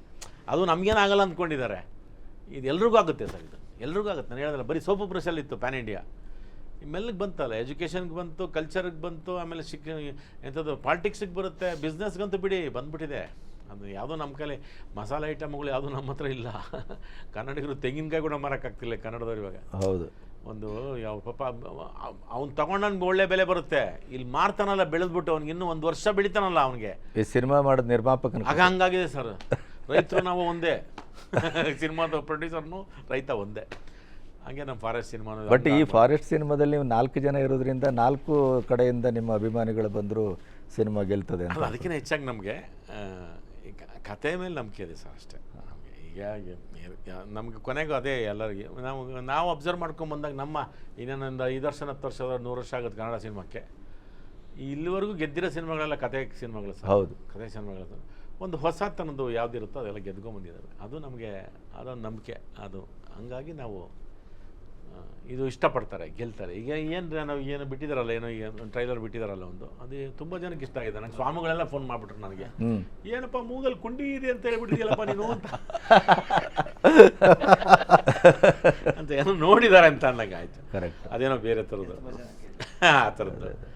ಅದು ನಮಗೇನಾಗಲ್ಲ ಅಂದ್ಕೊಂಡಿದ್ದಾರೆ. ಇದು ಎಲ್ರಿಗೂ ಆಗುತ್ತೆ ಸರ್ ಇದು. ಎಲ್ರಿಗೂ ಆಗುತ್ತೆ. ನಾನು ಹೇಳಿದ್ರೆ ಬರೀ ಸೋಪು ಬ್ರಷಲ್ಲಿ ಇತ್ತು ಪ್ಯಾನ್ ಇಂಡಿಯಾ ಮೆಲ್ಲಗೆ ಬಂತಲ್ಲ ಎಜುಕೇಷನ್ಗೆ ಬಂತು ಕಲ್ಚರ್ಗೆ ಬಂತು ಆಮೇಲೆ ಶಿಕ್ ಎಂಥದ್ದು ಪಾಲಿಟಿಕ್ಸಿಗೆ ಬರುತ್ತೆ ಬಿಸ್ನೆಸ್ಗಂತೂ ಬಿಡಿ ಬಂದುಬಿಟ್ಟಿದೆ. ಅದು ಯಾವುದೋ ನಮ್ಮ ಕೈಲಿ ಮಸಾಲೆ ಐಟಮ್ಗಳು ಯಾವುದೂ ನಮ್ಮ ಹತ್ರ ಇಲ್ಲ. ಕನ್ನಡಿಗರು ತೆಂಗಿನಕಾಯಿ ಕೂಡ ಮಾರೋಕ್ಕಾಗ್ತಿಲ್ಲ ಕನ್ನಡದವ್ರು ಇವಾಗ. ಹೌದು. ಒಂದು ಯಾವ ಪಾಪ ಅವ್ನು ತಗೊಂಡಂಗೆ ಒಳ್ಳೆ ಬೆಲೆ ಬರುತ್ತೆ. ಇಲ್ಲಿ ಮಾರ್ತಾನಲ್ಲ ಬೆಳೆದ್ಬಿಟ್ಟು ಅವ್ನಿಗೆ ಇನ್ನೂ ಒಂದು ವರ್ಷ ಬೆಳಿತಾನಲ್ಲ ಅವನಿಗೆ. ಈ ಸಿನಿಮಾ ಮಾಡೋದು ನಿರ್ಮಾಪಕನ ಆಗ ಹಂಗಾಗಿದೆ ಸರ್. ರೈತರು ನಾವು ಒಂದೇ. ಸಿನಿಮಾದ ಪ್ರೊಡ್ಯೂಸರ್ನು ರೈತ ಒಂದೇ. ಹಾಗೆ ನಮ್ಮ ಫಾರೆಸ್ಟ್ ಸಿನಿಮಾ ಬಟ್ ಈ ಫಾರೆಸ್ಟ್ ಸಿನಿಮಾದಲ್ಲಿ ನೀವು ನಾಲ್ಕು ಜನ ಇರೋದ್ರಿಂದ ನಾಲ್ಕು ಕಡೆಯಿಂದ ನಿಮ್ಮ ಅಭಿಮಾನಿಗಳು ಬಂದರೂ ಸಿನಿಮಾ ಗೆಲ್ತದೆ ಅಂತ. ಅದಕ್ಕಿಂತ ಹೆಚ್ಚಾಗಿ ನಮಗೆ ಕತೆ ಮೇಲೆ ನಂಬಿಕೆ ಇದೆ ಸರ್ ಅಷ್ಟೇ. ನಮಗೆ ಈಗ ನಮಗೆ ಕೊನೆಗೂ ಅದೇ ಎಲ್ಲರಿಗೆ ನಾವು ನಾವು ಅಬ್ಸರ್ವ್ ಮಾಡ್ಕೊಂಡು ಬಂದಾಗ ನಮ್ಮ ಇನ್ನೊಂದು ಐದು ವರ್ಷ ಹತ್ತು ವರ್ಷ ನೂರು ವರ್ಷ ಆಗುತ್ತೆ ಕನ್ನಡ ಸಿನಿಮಾಕ್ಕೆ. ಇಲ್ಲಿವರೆಗೂ ಗೆದ್ದಿರೋ ಸಿನಿಮಾಗಳೆಲ್ಲ ಕತೆ ಸಿನಿಮಾಗಳು ಸರ್. ಹೌದು. ಕತೆ ಸಿನಿಮಾಗಳು. ಒಂದು ಹೊಸತನದ್ದು ಯಾವ್ದಿರುತ್ತೋ ಅದೆಲ್ಲ ಗೆದ್ಕೊಂಬಂದಿದ್ದಾವೆ ಅದು ನಮಗೆ ಅದೊಂದು ನಂಬಿಕೆ. ಅದು ಹಂಗಾಗಿ ನಾವು ಇದು ಇಷ್ಟಪಡ್ತಾರೆ ಗೆಲ್ತಾರೆ. ಈಗ ಏನು ನಾವು ಏನು ಬಿಟ್ಟಿದಾರಲ್ಲ ಏನೋ ಈಗ ಟ್ರೈಲರ್ ಬಿಟ್ಟಿದಾರಲ್ಲ ಒಂದು ಅದು ತುಂಬ ಜನಕ್ಕೆ ಇಷ್ಟ ಆಗಿದೆ. ನಂಗೆ ಸ್ವಾಮಿಗಳೆಲ್ಲ ಫೋನ್ ಮಾಡಿಬಿಟ್ರು ನನಗೆ. ಏನಪ್ಪ ಮೂಗಲ್ ಕುಂಡಿ ಇದೆ ಅಂತ ಹೇಳ್ಬಿಟ್ಟಿದ್ಯಲ್ಲಪ್ಪ ನೀನು ಅಂತ. ಅಂತ ಏನೋ ನೋಡಿದ್ದಾರೆ ಅಂತ ಅನ್ನಂಗೆ ಆಯ್ತು. ಕರೆಕ್ಟ್ ಅದೇನೋ ಬೇರೆ ಥರದ್ದು. ಆ ಥರದ್ದು.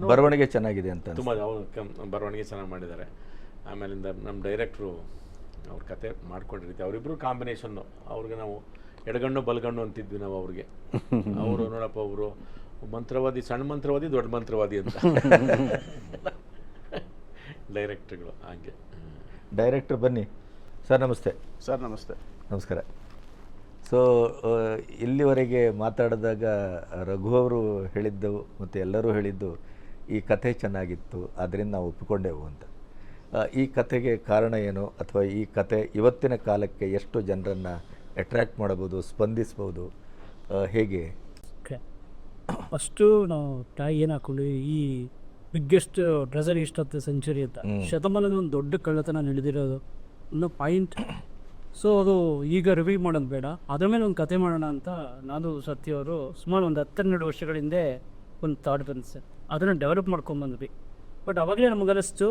ಬರವಣಿಗೆ ಚೆನ್ನಾಗಿದೆ ಅಂತ ತುಂಬ ಅವ್ರು ಕಮ್ ಬರವಣಿಗೆ ಚೆನ್ನಾಗಿ ಮಾಡಿದ್ದಾರೆ. ಆಮೇಲಿಂದ ನಮ್ಮ ಡೈರೆಕ್ಟ್ರು ಅವ್ರ ಕತೆ ಮಾಡ್ಕೊಂಡಿರ್ತೀವಿ ಅವರಿಬ್ಬರು ಕಾಂಬಿನೇಷನ್ನು ಅವ್ರಿಗೆ ನಾವು ಎಡಗಣ್ಣು ಬಲಗಣ್ಣು ಅಂತಿದ್ವಿ ನಾವು ಅವ್ರಿಗೆ. ಅವರು ನೋಡಪ್ಪ ಅವರು ಮಂತ್ರವಾದಿ ಸಣ್ಣ ಮಂತ್ರವಾದಿ ದೊಡ್ಡ ಮಂತ್ರವಾದಿ ಅಂತ. ಡೈರೆಕ್ಟ್ರುಗಳು ಹಾಗೆ. ಡೈರೆಕ್ಟ್ರ್ ಬನ್ನಿ. ಸರ್ ನಮಸ್ತೆ. ಸರ್ ನಮಸ್ತೆ. ನಮಸ್ಕಾರ. ಸೊ ಇಲ್ಲಿವರೆಗೆ ಮಾತಾಡಿದಾಗ ರಘು ಅವರು ಹೇಳಿದ್ದು ಮತ್ತು ಎಲ್ಲರೂ ಹೇಳಿದ್ದು ಈ ಕಥೆ ಚೆನ್ನಾಗಿತ್ತು ಅದರಿಂದ ನಾವು ಒಪ್ಪಿಕೊಂಡೆವು ಅಂತ. ಈ ಕಥೆಗೆ ಕಾರಣ ಏನು ಅಥವಾ ಈ ಕತೆ ಇವತ್ತಿನ ಕಾಲಕ್ಕೆ ಎಷ್ಟು ಜನರನ್ನು ಅಟ್ರ್ಯಾಕ್ಟ್ ಮಾಡಬಹುದು ಸ್ಪಂದಿಸ್ಬೋದು ಹೇಗೆ? ಓಕೆ ಫಸ್ಟು ನಾವು ತಾಯಿ ಏನು ಹಾಕೊಂಡು ಈ ಬಿಗ್ಗೆಸ್ಟ್ ಡ್ರೆಸರ್ ಇಷ್ಟ ಸೆಂಚುರಿ ಅಂತ. ಶತಮಾನದ ಒಂದು ದೊಡ್ಡ ಕಳ್ಳತನ ನಡೆದಿರೋದು ಅನ್ನೋ ಪಾಯಿಂಟ್ ಸೊ ಅದು ಈಗ ರಿವ್ಯೂ ಮಾಡೋದು ಬೇಡ. ಅದ್ರ ಮೇಲೆ ಒಂದು ಕತೆ ಮಾಡೋಣ ಅಂತ ನಾನು ಸತ್ಯ ಅವರು ಸುಮಾರು ಒಂದು ಹತ್ತೆರಡು ವರ್ಷಗಳ ಹಿಂದೆ ಒಂದು ಥಾಟ್ ಬಂದಿದೆ ಅದನ್ನು ಡೆವಲಪ್ ಮಾಡ್ಕೊಂಬಂದ್ವಿ ಬಟ್ ಅವಾಗಲೇ ಅನಿಸ್ತು,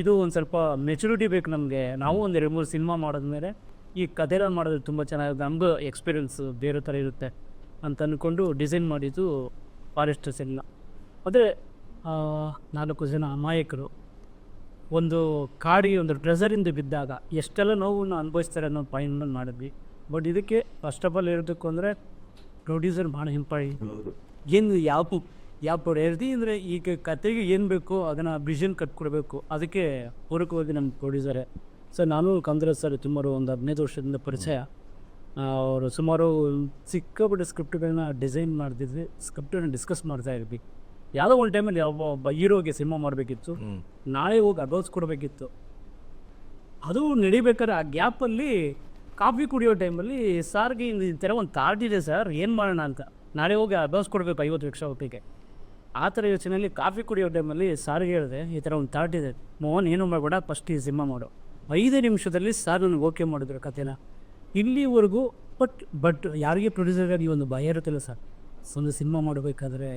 ಇದು ಒಂದು ಸ್ವಲ್ಪ ಮೆಚುರಿಟಿ ಬೇಕು ನಮಗೆ. ನಾವು ಒಂದು ಎರಡು ಮೂರು ಸಿನಿಮಾ ಮಾಡಿದ್ಮೇಲೆ ಈ ಕಥೆನ ಮಾಡೋದು ತುಂಬ ಚೆನ್ನಾಗಿದೆ ನಮಗೂ ಎಕ್ಸ್ಪೀರಿಯನ್ಸ್ ಬೇರೆ ಥರ ಇರುತ್ತೆ ಅಂತ ಅಂದ್ಕೊಂಡು ಡಿಸೈನ್ ಮಾಡಿದ್ದು ಫಾರೆಸ್ಟ್ ಸಿನಿಮಾ ಆದರೆ ನಾಲ್ಕು ಜನ ಅಮಾಯಕರು. ಒಂದು ಕಾಡಿ ಒಂದು ಟ್ರೆಸರಿಂದ ಬಿದ್ದಾಗ ಎಷ್ಟೆಲ್ಲ ನೋವನ್ನು ಅನುಭವಿಸ್ತಾರೆ ಅನ್ನೋ ಪಾಯಿಂಟ್ ಮಾಡಿದ್ವಿ. ಬಟ್ ಇದಕ್ಕೆ ಫಸ್ಟ್ ಆಫ್ ಆಲ್ ಹೇಳಬೇಕು ಅಂದರೆ ಪ್ರೊಡ್ಯೂಸರ್ ಭಾಳ ಹಿಂಪಾಯಿ. ಏನು ಯಾವ ಯಾವ ಪ್ರೊಡ್ಯೂಸರ್ ಅಂದರೆ ಈಗ ಕತೆಗೆ ಏನು ಬೇಕು ಅದನ್ನು ವಿಷನ್ ಕಟ್ಕೊಡ್ಬೇಕು. ಅದಕ್ಕೆ ಪೂರಕವಾಗಿ ನಮ್ಮ ಪ್ರೊಡ್ಯೂಸರೇ ಸರ್ ನಾನು ಕಾಮರಾಜ್ ಸರ್ ಸುಮಾರು ಒಂದು ಹದಿನೈದು ವರ್ಷದಿಂದ ಪರಿಚಯ. ಅವರು ಸುಮಾರು ಸಿಕ್ಕಾಪಟ್ಟೆ ಸ್ಕ್ರಿಪ್ಟ್ಗಳನ್ನ ಡಿಸೈನ್ ಮಾಡ್ತಿದ್ವಿ ಸ್ಕ್ರಿಪ್ಟನ್ನು ಡಿಸ್ಕಸ್ ಮಾಡ್ತಾ ಇದ್ವಿ. ಯಾವುದೋ ಒಂದು ಟೈಮಲ್ಲಿ ಒಬ್ಬ ಹೀರೋಗೆ ಸಿನಿಮಾ ಮಾಡಬೇಕಿತ್ತು. ನಾಳೆ ಹೋಗಿ ಅಡ್ವಾನ್ಸ್ ಕೊಡಬೇಕಿತ್ತು. ಅದು ನಡಿಬೇಕಾದ್ರೆ ಆ ಗ್ಯಾಪಲ್ಲಿ ಕಾಫಿ ಕುಡಿಯೋ ಟೈಮಲ್ಲಿ ಸಾರ್ಗೆ ಈ ಥರ ಒಂದು ತಾರ್ಟಿದೆ ಇದೆ ಸರ್ ಏನು ಮಾಡೋಣ ಅಂತ. ನಾಳೆ ಹೋಗಿ ಅಡ್ವಾನ್ಸ್ ಕೊಡಬೇಕು ಐವತ್ತು ಲಕ್ಷ ರೂಪಾಯಿಗೆ ಆ ಥರ ಯೋಚನೆಯಲ್ಲಿ ಕಾಫಿ ಕುಡಿಯೋ ಟೈಮಲ್ಲಿ ಸಾರಿಗೆ ಹೇಳಿದೆ ಈ ಥರ ಒಂದು ತಾಟ್ ಇದೆ. ಮೋಹನ್ ಏನು ಮಾಡಬೇಡ ಫಸ್ಟ್ ಈ ಸಿನಿಮಾ ಮಾಡು. ಐದೇ ನಿಮಿಷದಲ್ಲಿ ಸಾರ್ ನನಗೆ ಓಕೆ ಮಾಡಿದ್ರು ಕಥೆನ. ಇಲ್ಲಿವರೆಗೂ ಬಟ್ ಬಟ್ ಯಾರಿಗೆ ಪ್ರೊಡ್ಯೂಸರ್ಗಾಗಿ ಒಂದು ಭಯ ಇರುತ್ತಿಲ್ಲ ಸರ್? ಒಂದು ಸಿನಿಮಾ ಮಾಡಬೇಕಾದ್ರೆ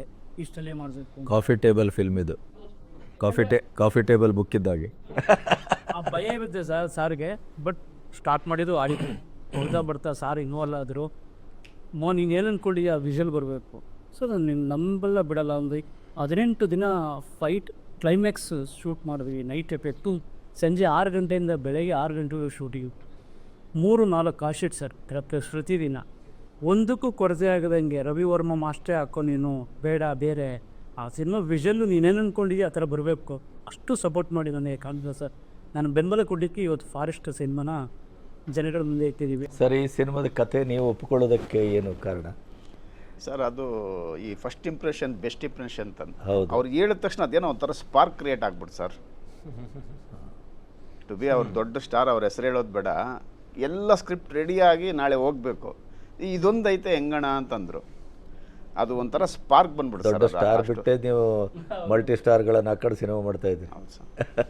ಇಷ್ಟಲ್ಲೇ ಮಾಡಬೇಕು ಕಾಫಿ ಟೇಬಲ್ ಫಿಲ್ಮ್ ಇದು. ಕಾಫಿ ಟೇ ಕಾಫಿ ಟೇಬಲ್ ಬುಕ್ ಇದ್ದಾಗೆ. ಆ ಭಯ ಇರುತ್ತೆ ಸರ್ ಸಾರಿಗೆ ಬಟ್ ಸ್ಟಾರ್ಟ್ ಮಾಡಿದ್ದು ಆಯಿತು ಹೋಗ್ತಾ ಬರ್ತಾ ಸಾರ್ ಅಲ್ಲ ಆದರು. ಮೋ ನೀನು ಏನು ಆ ವಿಷಲ್ ಬರಬೇಕು. ಸೊ ನಾನು ನಂಬೆಲ್ಲ ಬಿಡಲ್ಲ ಒಂದು ಹದಿನೆಂಟು ದಿನ ಫೈಟ್ ಕ್ಲೈಮ್ಯಾಕ್ಸ್ ಶೂಟ್ ಮಾಡಿದ್ವಿ ನೈಟ್ ಎಫೆಕ್ಟು ಸಂಜೆ ಆರು ಗಂಟೆಯಿಂದ ಬೆಳಗ್ಗೆ ಆರು ಗಂಟೆಗೆ ಶೂಟಿಂಗ್ ಮೂರು ನಾಲ್ಕು ಕಾಶೀಟ್ ಸರ್ ಕರೆಕ್ಟ್ ಪ್ರತಿದಿನ ಒಂದಕ್ಕೂ ಕೊರತೆ ಆಗದಂಗೆ ರವಿವರ್ಮ ಮಾಸ್ಟ್ರೇ ಹಾಕೋ ನೀನು ಬೇಡ ಬೇರೆ. ಆ ಸಿನಿಮಾ ವಿಷಲ್ಲು ನೀನೇನು ಅಂದ್ಕೊಂಡಿದ್ಯಾ ಆ ಥರ ಬರಬೇಕು. ಅಷ್ಟು ಸಪೋರ್ಟ್ ಮಾಡಿ ನನಗೆ ಕಾಂಗ್ರೆಸ್ ಸರ್. ನಾನು ಬೆಂಬಲ ಕೊಡಲಿಕ್ಕೆ ಇವತ್ತು ಫಾರೆಸ್ಟ್ ಸಿನಿಮಾನ ಜನಗಳ ಮುಂದೆ ಇಟ್ಟಿದ್ದೀವಿ ಸರ್ ಈ ಸಿನಿಮಾದ ಕತೆ ನೀವು ಒಪ್ಪಿಕೊಳ್ಳೋದಕ್ಕೆ ಏನು ಕಾರಣ? ಸರ್ ಅದು ಈ ಫಸ್ಟ್ ಇಂಪ್ರೆಷನ್ ಬೆಸ್ಟ್ ಇಂಪ್ರೆಷನ್ ಅಂತ. ಹೌದು. ಅವ್ರು ಹೇಳಿದ ತಕ್ಷಣ ಅದೇನೋ ಒಂಥರ ಸ್ಪಾರ್ಕ್ ಕ್ರಿಯೇಟ್ ಆಗ್ಬಿಡ್ತು ಸರ್. ಟು ಬಿ ಅವ್ರ ದೊಡ್ಡ ಸ್ಟಾರ್ ಅವ್ರ ಹೆಸರು ಹೇಳೋದು ಬೇಡ. ಎಲ್ಲ ಸ್ಕ್ರಿಪ್ಟ್ ರೆಡಿಯಾಗಿ ನಾಳೆ ಹೋಗ್ಬೇಕು. ಇದೊಂದು ಐತೆ ಹೆಂಗಣ ಅಂತಂದ್ರು. ಅದು ಒಂಥರ ಸ್ಪಾರ್ಕ್ ಬಂದ್ಬಿಡ್ತು ದೊಡ್ಡ ಸ್ಟಾರ್ ಬಿಟ್ಟೆ ನೀವು ಮಲ್ಟಿ ಸ್ಟಾರ್ಗಳನ್ನು ಆ ಕಡೆ ಸಿನಿಮಾ ಮಾಡ್ತಾ ಇದ್ದೀವಿ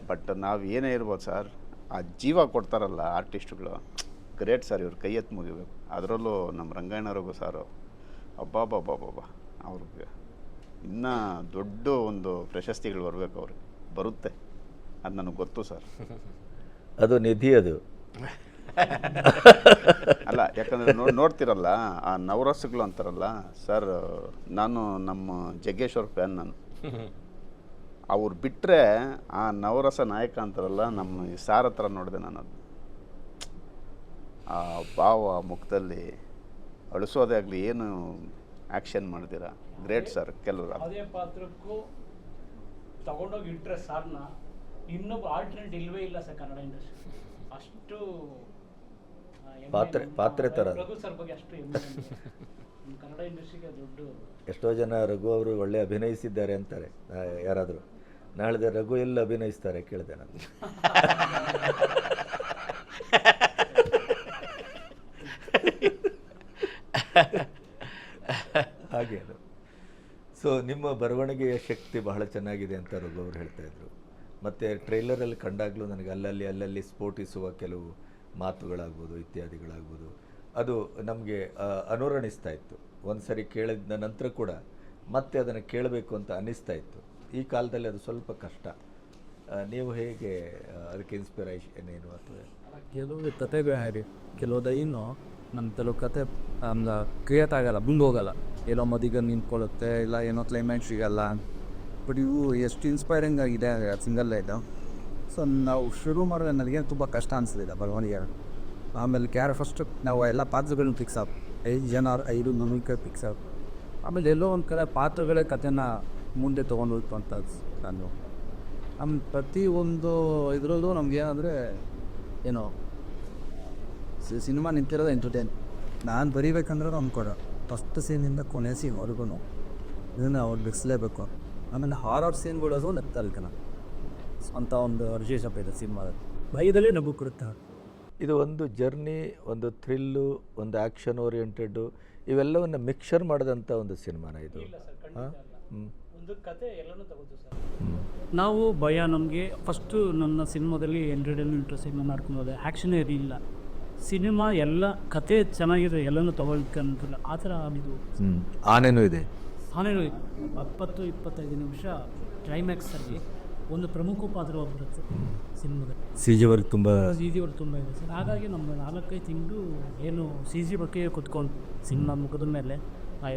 ಬಟ್ ನಾವು ಏನೇ ಇರ್ಬೋದು ಸರ್ ಆ ಜೀವ ಕೊಡ್ತಾರಲ್ಲ ಆರ್ಟಿಸ್ಟ್ಗಳು ಗ್ರೇಟ್ ಸರ್ ಇವ್ರ ಕೈ ಎತ್ತು ಮುಗಿಬೇಕು. ಅದರಲ್ಲೂ ನಮ್ಮ ರಂಗಾಯಣರಗು ಸಾರು ಅಬ್ಬಾಬಾಬಾಬಾಬಾ ಅವ್ರಿಗೆ ಇನ್ನೂ ದೊಡ್ಡ ಒಂದು ಪ್ರಶಸ್ತಿಗಳು ಬರಬೇಕು ಅವ್ರಿಗೆ. ಬರುತ್ತೆ. ಅದು ನನಗೆ ಗೊತ್ತು ಸರ್. ಅದು ನಿಧಿ ಅದು. ಅಲ್ಲ, ಯಾಕಂದರೆ ನೋಡಿ ನೋಡ್ತಿರಲ್ಲ, ಆ ನವರಸಗಳು ಅಂತಾರಲ್ಲ ಸರ್ ನಾನು ನಮ್ಮ ಜಗ್ಗೇಶ್ವರ್ ಫ್ಯಾನ್ ನಾನು. ಅವ್ರು ಬಿಟ್ಟರೆ ಆ ನವರಸ ನಾಯಕ ಅಂತಾರಲ್ಲ, ನಮ್ಮ ಸಾರ್ ಹತ್ರ ನೋಡಿದೆ ನಾನು ಅದು ಆ ಭಾವ ಮುಖದಲ್ಲಿ ಅಳಿಸೋದೇ ಆಗಲಿ, ಏನು ಆ್ಯಕ್ಷನ್ ಮಾಡ್ತೀರಾ? ಗ್ರೇಟ್ ಸರ್ ಕೆಲವರು. ಅದೇ ಪಾತ್ರಕ್ಕೂ ತಗೊಂಡೋಗಿ ಇಟ್ಟರೆ ಸಾರ್ನ ಇನ್ನೊಬ್ಬ ಆಲ್ಟರ್ನೇಟ್ ಇಲ್ವೇ ಇಲ್ಲ ಸರ್ ಕನ್ನಡ ಇಂಡಸ್ಟ್ರಿ ಅಷ್ಟು ಪಾತ್ರೆ- ಪಾತ್ರೆ ಥರ. ಎಷ್ಟೋ ಜನ ರಘು ಅವರು ಒಳ್ಳೆ ಅಭಿನಯಿಸಿದ್ದಾರೆ ಅಂತಾರೆ ಯಾರಾದರೂ. ನಾಳೆ ರಘು ಎಲ್ಲ ಅಭಿನಯಿಸ್ತಾರೆ? ಕೇಳಿದೆ ನಾನು. ಹಾಗೆ ಅದು. ಸೊ ನಿಮ್ಮ ಬರವಣಿಗೆಯ ಶಕ್ತಿ ಬಹಳ ಚೆನ್ನಾಗಿದೆ ಅಂತ ರಘು ಅವರು ಹೇಳ್ತಾ ಇದ್ರು. ಮತ್ತು ಟ್ರೈಲರಲ್ಲಿ ಕಂಡಾಗಲೂ ನನಗೆ ಅಲ್ಲಲ್ಲಿ ಅಲ್ಲಲ್ಲಿ ಸ್ಫೋಟಿಸುವ ಕೆಲವು ಮಾತುಗಳಾಗ್ಬೋದು, ಇತ್ಯಾದಿಗಳಾಗ್ಬೋದು. ಅದು ನಮಗೆ ಅನುರಣಿಸ್ತಾ ಇತ್ತು. ಒಂದು ಸರಿ ಕೇಳಿದ ನಂತರ ಕೂಡ ಮತ್ತೆ ಅದನ್ನು ಕೇಳಬೇಕು ಅಂತ ಅನ್ನಿಸ್ತಾ ಇತ್ತು. ಈ ಕಾಲದಲ್ಲಿ ಅದು ಸ್ವಲ್ಪ ಕಷ್ಟ. ನೀವು ಹೇಗೆ ಅದಕ್ಕೆ ಇನ್ಸ್ಪಿರೇಷನ್ ಏನು ಅಥವಾ? ಕೆಲವು ಕತೆಗಳು ಹೇಳಿ ಕೆಲವು ಇನ್ನು ನಮ್ಮ ಕೆಲವು ಕತೆ ನಮ್ದು ಕ್ರಿಯೇಟ್ ಆಗಲ್ಲ ಮುಂದೆ ಹೋಗಲ್ಲ ಏನೋ ಮದಿಗ ನಿಂತ್ಕೊಳ್ಳುತ್ತೆ, ಇಲ್ಲ ಏನೋ ಕ್ಲೈಮ್ಯಾಕ್ಸ್ ಸಿಗಲ್ಲ. ಬಟ್ ಇವು ಎಷ್ಟು ಇನ್ಸ್ಪೈರಿಂಗ್ ಆಗಿದೆ ಸಿಂಗಲ್ ಇದು ಸೊ ನಾವು ಶುರು ಮಾಡಿದ್ರೆ ನನಗೆ ತುಂಬ ಕಷ್ಟ ಅನಿಸಲಿಲ್ಲ ಬರವಣಿಗೆ ಆಮೇಲೆ ಕ್ಯಾರ ಫಸ್ಟ್ ನಾವು ಎಲ್ಲ ಪಾತ್ರಗಳನ್ನ ಫಿಕ್ಸ್ ಅಪ್ ಐದು ಜನ, ಐದು ನನಗೆ ಫಿಕ್ಸ್ ಅಪ್ ಆಮೇಲೆ ಎಲ್ಲೋ ಒಂದು ಕಡೆ ಪಾತ್ರಗಳ ಕಥೆನ ಮುಂದೆ ತೊಗೊಂಡು ಹೋಯ್ತು ಅಂತ ನಾನು. ಆಮೇಲೆ ಪ್ರತಿ ಒಂದು ಇದರಲ್ಲೂ ನಮ್ಗೆ ಏನಂದರೆ, ಏನೋ ಸಿನಿಮಾ ನಿಂತಿರೋದು ಎಂಟರ್ಟೈನ್ ನಾನು ಬರೀಬೇಕಂದ್ರೆ ಅಂದ್ಕೊಡ ಫಸ್ಟ್ ಸೀನಿಂದ ಕೊನೆ ಸೀನ್ವರೆಗೂ ಇದನ್ನು ಅವ್ರು ಬಿಡಿಸ್ಲೇಬೇಕು ಆಮೇಲೆ ಹಾರರ್ ಸೀನ್ಗಳು ನಗ್ತಾರಲ್ಕನ ಅಂತ ಒಂದು ವಿಶೇಷಪ್ಪ ಇದೆ ಸಿನಿಮಾದ ಭಯದಲ್ಲೇ ನಗು ಕೊಡುತ್ತೆ? ಇದು ಒಂದು ಜರ್ನಿ ಒಂದು ಥ್ರಿಲ್ಲು ಒಂದು ಆ್ಯಕ್ಷನ್ ಓರಿಯೆಂಟೆಡ್ಡು ಇವೆಲ್ಲವನ್ನು ಮಿಕ್ಸರ್ ಮಾಡಿದಂಥ ಒಂದು ಸಿನಿಮಾನ ಇದು? ಹಾಂ? ಹ್ಞೂ ಒಂದು ಕತೆ ಎಲ್ಲನೂ ತಗೋದು ಸರ್. ನಾವು ಭಯ ನಮಗೆ ಫಸ್ಟು ನನ್ನ ಸಿನಿಮಾದಲ್ಲಿ ಎಂಟರ್ಟೈನ್ಮೆಂಟ್ ಸಿನಿಮಾ ಮಾಡ್ಕೊಂಡು ಹೋದೆ. ಆ್ಯಕ್ಷನೇ ಇರಲಿಲ್ಲ ಸಿನಿಮಾ ಎಲ್ಲ ಕತೆ ಚೆನ್ನಾಗಿದೆ ಎಲ್ಲನೂ ತಗೊಳ್ಕಂತಿಲ್ಲ ಆ ಥರ ಇದು ಹ್ಞೂ ಆನೆನೂ ಇದೆ. ಆನೇನು ಇಪ್ಪತ್ತು ಇಪ್ಪತ್ತೈದು ನಿಮಿಷ ಕ್ಲೈಮ್ಯಾಕ್ಸಲ್ಲಿ ಒಂದು ಪ್ರಮುಖ ಪಾತ್ರ ಬರುತ್ತೆ ಸಿನಿಮಾದಲ್ಲಿ. ಸಿ ಜಿ ವರ್ಕ್ ತುಂಬ ಸಿ ಜಿ ವರ್ಕ್ ತುಂಬ ಇದೆ ಸರ್. ಹಾಗಾಗಿ ನಮ್ಮ ನಾಲ್ಕೈದು ತಿಂಗಳು ಏನು ಸಿ ಜಿ ಬಗ್ಗೆ ಕುತ್ಕೊಂಡು ಸಿನಿಮಾ ಮುಖದ ಮೇಲೆ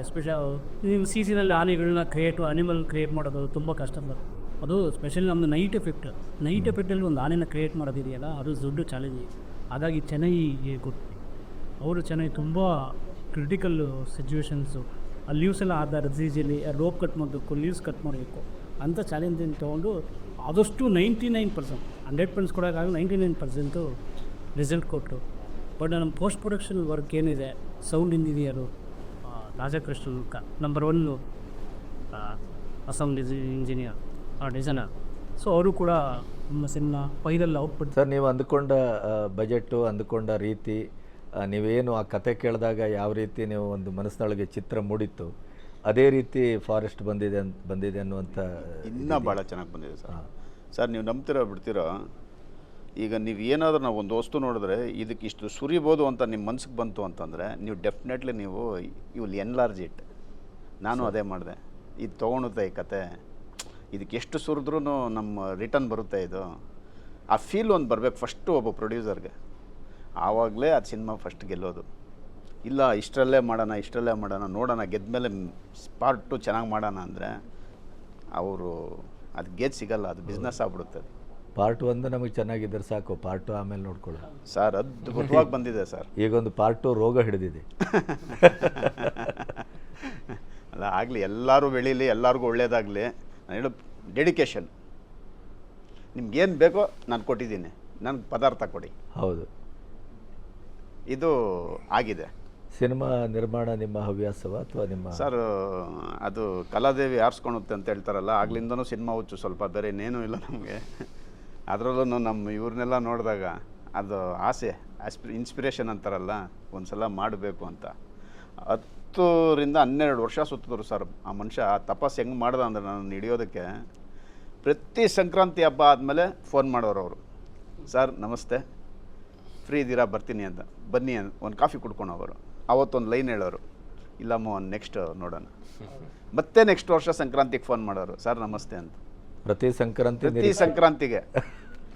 ಎಸ್ಪೆಷಲ್ ನೀವು ಸಿ ಸಿನಲ್ಲಿ ಆನೆಗಳನ್ನ ಕ್ರಿಯೇಟ್ ಅನಿಮಲ್ ಕ್ರಿಯೇಟ್ ಮಾಡೋದು ತುಂಬ ಕಷ್ಟ ಬರುತ್ತೆ ಅದು ಸ್ಪೆಷಲಿ ನಮ್ಮದು ನೈಟ್ ಎಫೆಕ್ಟ್ ನೈಟ್ ಎಫೆಕ್ಟಲ್ಲಿ ಒಂದು ಆನೆನ ಕ್ರಿಯೇಟ್ ಮಾಡೋದಿದೆಯಲ್ಲ ಅದು ದೊಡ್ಡ ಚಾಲೆಂಜ್ ಹಾಗಾಗಿ ಚೆನ್ನೈ ಕೊಟ್ಟು ಅವರು ಚೆನ್ನೈ ತುಂಬ ಕ್ರಿಟಿಕಲ್ ಸಿಚುವೇಶನ್ಸು ಆ ಲೀವ್ಸ್ ಎಲ್ಲ ಸಿ ಜಿಲಿ ರೋಪ್ ಕಟ್ ಮಾಡಬೇಕು ಲೀವ್ಸ್ ಕಟ್ ಮಾಡಬೇಕು. ಅಂಥ ಚಾಲೆಂಜನ್ನು ತೊಗೊಂಡು ಆದಷ್ಟು ninety nine percent, hundred percent ಕೊಡೋಕ್ಕಾಗಲ್ಲ, ninety nine percent result ಕೊಟ್ಟರು ಬಟ್ ನಮ್ಮ ಪೋಸ್ಟ್ ಪ್ರೊಡಕ್ಷನ್ ವರ್ಕ್ ಏನಿದೆ sound engineer Rajakrishna number one sound engineer designer so ಅವರು ಕೂಡ ನಮ್ಮ ಸಿನಿಮಾ ಫೈನಲ್ ಔಟ್ಪುಟ್ ಸರ್ ನೀವು ಅಂದುಕೊಂಡ ಬಜೆಟ್ಟು ಅಂದುಕೊಂಡ ರೀತಿ ನೀವೇನು ಆ ಕತೆ ಕೇಳಿದಾಗ ಯಾವ ರೀತಿ ನೀವು ಒಂದು ಮನಸ್ಸಿನೊಳಗೆ ಚಿತ್ರ ಮೂಡಿತ್ತು ಅದೇ ರೀತಿ ಫಾರೆಸ್ಟ್ ಬಂದಿದೆ ಅಂತ ಬಂದಿದೆ ಅನ್ನುವಂಥ ಇನ್ನೂ ಭಾಳ ಚೆನ್ನಾಗಿ ಬಂದಿದೆ ಸರ್. ಸರ್ ನೀವು ನಂಬ್ತಿರೋ ಬಿಡ್ತೀರೋ? ಈಗ ನೀವು ಏನಾದರೂ ನಾವು ಒಂದು ವಸ್ತು ನೋಡಿದ್ರೆ ಇದಕ್ಕೆ ಇಷ್ಟು ಸುರಿಬೋದು ಅಂತ ನಿಮ್ಮ ಮನ್ಸಿಗೆ ಬಂತು ಅಂತಂದರೆ ನೀವು ಡೆಫಿನೆಟ್ಲಿ ನೀವು ಯು ವಿಲ್ ಎನ್ಲಾರ್ಜ್ ಇಟ್ ನಾನು ಅದೇ ಮಾಡಿದೆ. ಇದು ತೊಗೊಳುತ್ತೆ ಈ ಕತೆ. ಇದಕ್ಕೆ ಎಷ್ಟು ಸುರಿದ್ರೂ ನಮ್ಮ ರಿಟರ್ನ್ ಬರುತ್ತೆ ಇದು. ಆ ಫೀಲ್ ಒಂದು ಬರಬೇಕು ಫಸ್ಟು ಒಬ್ಬ ಪ್ರೊಡ್ಯೂಸರ್ಗೆ ಆವಾಗಲೇ ಅದು ಸಿನಿಮಾ ಫಸ್ಟ್ ಗೆಲ್ಲೋದು. ಇಲ್ಲ ಇಷ್ಟರಲ್ಲೇ ಮಾಡೋಣ ಇಷ್ಟರಲ್ಲೇ ಮಾಡೋಣ ನೋಡೋಣ ಗೆದ್ದ ಮೇಲೆ ಟು ಚೆನ್ನಾಗಿ ಮಾಡೋಣ ಅಂದರೆ ಅವರು ಅದು ಗೆದ್ದು ಸಿಗಲ್ಲ ಅದು ಬಿಸ್ನೆಸ್ ಆಗ್ಬಿಡುತ್ತೆ. ಪಾರ್ಟ್ ಒಂದು ನಮಗೆ ಚೆನ್ನಾಗಿದ್ದರೆ ಸಾಕು ಪಾರ್ಟ್ ಟು ಆಮೇಲೆ ನೋಡ್ಕೊಳ್ಳೋಣ. ಸರ್ ಅದ್ಭುತವಾಗಿ ಬಂದಿದೆ ಸರ್ ಈಗೊಂದು ಪಾರ್ಟ್ ಟು ರೋಗ ಹಿಡಿದಿದೆ. ಅಲ್ಲ ಆಗಲಿ ಎಲ್ಲರೂ ಬೆಳೀಲಿ ಎಲ್ಲರಿಗೂ ಒಳ್ಳೇದಾಗಲಿ. ನಾನು ಹೇಳೋ ಡೆಡಿಕೇಶನ್ ನಿಮ್ಗೇನು ಬೇಕೋ ನಾನು ಕೊಟ್ಟಿದ್ದೀನಿ. ನನಗೆ ಪದಾರ್ಥ ಕೊಡಿ. ಹೌದು. ಇದು ಆಗಿದೆ. ಸಿನಿಮಾ ನಿರ್ಮಾಣ ನಿಮ್ಮ ಹವ್ಯಾಸವ ಅಥವಾ ನಿಮ್ಮ ಸರ್, ಅದು ಕಲಾದೇವಿ ಆರಿಸ್ಕೊಳುತ್ತೆ ಅಂತ ಹೇಳ್ತಾರಲ್ಲ, ಆಗ್ಲಿಂದನೂ ಸಿನಿಮಾ ಹುಚ್ಚು, ಸ್ವಲ್ಪ ಬೇರೆ ಇನ್ನೇನೂ ಇಲ್ಲ ನಮಗೆ. ಅದರಲ್ಲೂ ನಮ್ಮ ಇವ್ರನ್ನೆಲ್ಲ ನೋಡಿದಾಗ ಅದು ಆಸೆ, ಆಸ್ಪಿ ಇನ್ಸ್ಪಿರೇಷನ್ ಅಂತಾರಲ್ಲ ಒಂದು ಸಲ ಮಾಡಬೇಕು ಅಂತ. ಹತ್ತರಿಂದ ಹನ್ನೆರಡು ವರ್ಷ ಸುತ್ತಿದ್ರು ಸರ್, ಆ ಮನುಷ್ಯ ಆ ತಪಸ್ ಹೆಂಗೆ ಮಾಡ್ದ ಅಂದ್ರೆ ನಾನು ಹಿಡಿಯೋದಕ್ಕೆ, ಪ್ರತಿ ಸಂಕ್ರಾಂತಿ ಹಬ್ಬ ಆದಮೇಲೆ ಫೋನ್ ಮಾಡೋರು ಅವರು. ಸರ್, ನಮಸ್ತೆ ಫ್ರೀ ಇದ್ದೀರಾ, ಬರ್ತೀನಿ ಅಂತ. ಬನ್ನಿ ಒಂದು ಕಾಫಿ ಕುಡ್ಕೊಂಡು ಹೋಗೋರು. ಅವತ್ತೊಂದು ಲೈನ್ ಹೇಳೋರು ಇಲ್ಲ ಮೋಹನ್ ನೆಕ್ಸ್ಟ್ ನೋಡೋಣ. ಮತ್ತೆ ನೆಕ್ಸ್ಟ್ ವರ್ಷ ಸಂಕ್ರಾಂತಿಗೆ ಫೋನ್ ಮಾಡೋರು ಸರ್ ನಮಸ್ತೆ ಅಂತ. ಪ್ರತಿ ಸಂಕ್ರಾಂತಿ ಪ್ರತಿ ಸಂಕ್ರಾಂತಿಗೆ.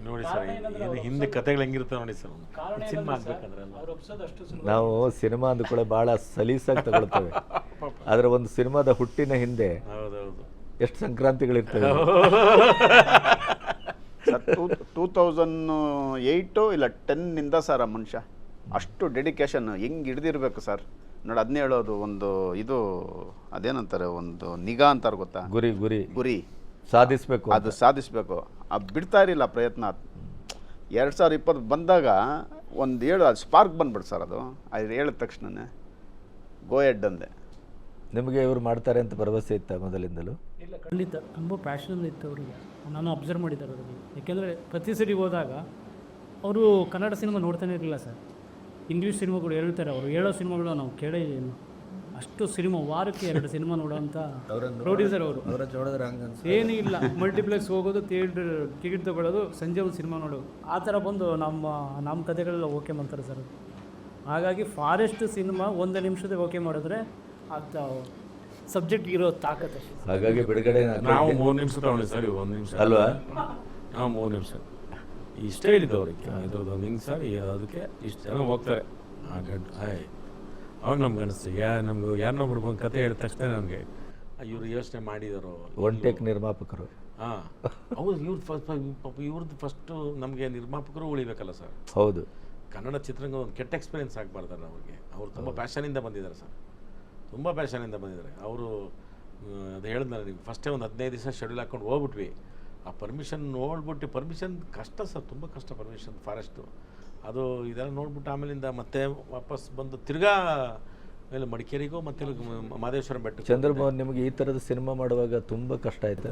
ನೋಡಿ ಸರ್ ಇದು ಹಿಂದೆ ಕತೆಗಳು ಹೆಂಗಿರುತ್ತೆ ನೋಡಿ ಸರ್ ಸಿನಿಮಾ ಆಗ್ಬೇಕಂದ್ರೆ ನಾವು ಸಿನಿಮಾ ಅಂದ್ಕೊಳ್ಳೆ ಭಾಳ ಸಲೀಸಾಗಿ ತಗೊಳ್ತೇವೆ. ಆದರೆ ಒಂದು ಸಿನಿಮಾದ ಹುಟ್ಟಿನ ಹಿಂದೆ ಹೌದೌದು. ಎಷ್ಟು ಸಂಕ್ರಾಂತಿಗಳಿರ್ತವೆ? ಟೂ ತೌಸಂಡ್ ಏಯ್ಟು ಇಲ್ಲ ಟೆನ್ನಿಂದ ಸರ್ ಆ ಮನುಷ್ಯ? ಅಷ್ಟು ಡೆಡಿಕೇಶನ್ ಹೆಂಗೆ ಹಿಡ್ದಿರ್ಬೇಕು ಸರ್ ನೋಡಿ ಅದನ್ನೇ ಹೇಳೋದು ಒಂದು ಇದು ಅದೇನಂತಾರೆ ಒಂದು ನಿಗಾ ಅಂತಾರೆ ಗೊತ್ತಾ? ಗುರಿ ಗುರಿ. ಗುರಿ. ಸಾಧಿಸಬೇಕು ಅದು ಸಾಧಿಸಬೇಕು. ಅದು ಬಿಡ್ತಾ ಇರಲಿಲ್ಲ ಪ್ರಯತ್ನ. ಎರಡು ಸಾವಿರ ಇಪ್ಪತ್ತು ಬಂದಾಗ ಒಂದು ಹೇಳು ಅದು ಸ್ಪಾರ್ಕ್ ಬಂದ್ಬಿಡು ಸರ್ ಅದು. ಅದು ಹೇಳಿದ ತಕ್ಷಣನೇ ಗೋ ಎಡ್ ಅಂದೆ. ನಿಮಗೆ ಇವರು ಮಾಡ್ತಾರೆ ಅಂತ ಭರವಸೆ ಇತ್ತ ಮೊದಲಿಂದಲೂ? ಇಲ್ಲ ಖಂಡಿತ. ತುಂಬ ಪ್ಯಾಷನ್ ಇತ್ತು ಅವರಿಗೆ. ನಾನು ಅಬ್ಸರ್ವ್ ಮಾಡಿದ್ದಾರೆ ಅವರಿಗೆ ಯಾಕೆಂದರೆ ಪ್ರತಿ ಸರಿ ಹೋದಾಗ ಅವರು ಕನ್ನಡ ಸಿನಿಮಾ ನೋಡ್ತಾನೆ ಇರಲಿಲ್ಲ ಸರ್ ಇಂಗ್ಲೀಷ್ ಸಿನಿಮಾಗಳು ಹೇಳ್ತಾರೆ ಅವರು. ಹೇಳೋ ಸಿನಿಮಾಗಳು ನಾವು ಕೇಳಿದ್ದೀನಿ ಅಷ್ಟು ಸಿನಿಮಾ ವಾರಕ್ಕೆ ಎರಡು ಸಿನಿಮಾ ನೋಡೋಂಥ ಪ್ರೊಡ್ಯೂಸರ್ ಅವರು. ಅವರ ಏನೂ ಇಲ್ಲ. ಮಲ್ಟಿಪ್ಲೆಕ್ಸ್ ಹೋಗೋದು ಥಿಯೇಟರ್ ಟಿಕೆಟ್ ತೊಗೊಳ್ಳೋದು ಸಂಜೆ ಒಂದು ಸಿನಿಮಾ ನೋಡೋದು. ಆ ಥರ ಬಂದು ನಮ್ಮ ನಮ್ಮ ಕಥೆಗಳೆಲ್ಲ ಓಕೆ ಮಾಡ್ತಾರೆ ಸರ್. ಹಾಗಾಗಿ ಫಾರೆಸ್ಟ್ ಸಿನಿಮಾ ಒಂದು ನಿಮಿಷದ ಓಕೆ ಮಾಡಿದ್ರೆ ಅದು ಸಬ್ಜೆಕ್ಟ್ ಇರೋ ತಾಕತ್ತೆ ಹಾಗಾಗಿ ಬಿಡುಗಡೆ ನಾವು ಮೂರು ನಿಮಿಷ ಸರ್ ಒಂದು ನಿಮಿಷ. ಅಲ್ವಾ? ಹಾಂ ಮೂರು ನಿಮಿಷ. ಇಷ್ಟೇ ಹೇಳಿದ್ದು ಅವ್ರಿಗೆ ಇದ್ರದ್ದು ಒಂದು ಹಿಂಗೆ ಸರ್ ಅದಕ್ಕೆ ಇಷ್ಟು ಜನ ಹೋಗ್ತಾರೆ. ಆ ಗಂಟು ಹಾಯ್ ಅವಾಗ ನಮ್ಗೆ ಅನಿಸ್ತು ಯಾ ನಮ್ಗೆ ಯಾರನ್ನೋ ಒಂದು ಕತೆ ಹೇಳಿದ ತಕ್ಷಣ ನಮಗೆ ಇವರು ಯೋಚನೆ ಮಾಡಿದರು? ಒನ್ ಟೇಕ್ ನಿರ್ಮಾಪಕರು. ಹಾಂ. ಹೌದು ಇವ್ರದ್ದು ಫಸ್ಟ್ ಪಾಪ ಇವ್ರದ್ದು ಫಸ್ಟು ನಮಗೆ ನಿರ್ಮಾಪಕರು ಉಳಿಬೇಕಲ್ಲ ಸರ್. ಹೌದು. ಕನ್ನಡ ಚಿತ್ರರಂಗ ಒಂದು ಕೆಟ್ಟ ಎಕ್ಸ್ಪೀರಿಯನ್ಸ್ ಆಗಬಾರ್ದಲ್ಲ ಅವ್ರಿಗೆ. ಅವ್ರು ತುಂಬ ಪ್ಯಾಷನಿಂದ ಬಂದಿದ್ದಾರೆ ಸರ್. ತುಂಬ ಪ್ಯಾಷನಿಂದ ಬಂದಿದ್ದಾರೆ. ಅವರು ಅದು ಹೇಳಿದ್ನಲ್ಲ ನೀವು ಫಸ್ಟೇ ಒಂದು ಹದಿನೈದು ದಿವಸ ಶೆಡ್ಯೂಲ್ ಹಾಕ್ಕೊಂಡು ಹೋಗ್ಬಿಟ್ವಿ. ಆ ಪರ್ಮಿಷನ್ ನೋಡ್ಬಿಟ್ಟು ಪರ್ಮಿಷನ್ ಕಷ್ಟ ಸರ್ ತುಂಬ ಕಷ್ಟ ಪರ್ಮಿಷನ್ ಫಾರೆಸ್ಟು ಅದು ಇದೆಲ್ಲ ನೋಡ್ಬಿಟ್ಟು ಆಮೇಲಿಂದ ಮತ್ತೆ ವಾಪಸ್ ಬಂದು ತಿರ್ಗಾ ಮೇಲೆ ಮಡಿಕೇರಿಗೂ ಮತ್ತೆ ಮಾದೇಶ್ವರ ಬೆಟ್ಟ ಚಂದ್ರಮೋಹನ್ ನಿಮಗೆ ಈ ಥರದ ಸಿನಿಮಾ ಮಾಡುವಾಗ ತುಂಬ ಕಷ್ಟ ಆಯ್ತು?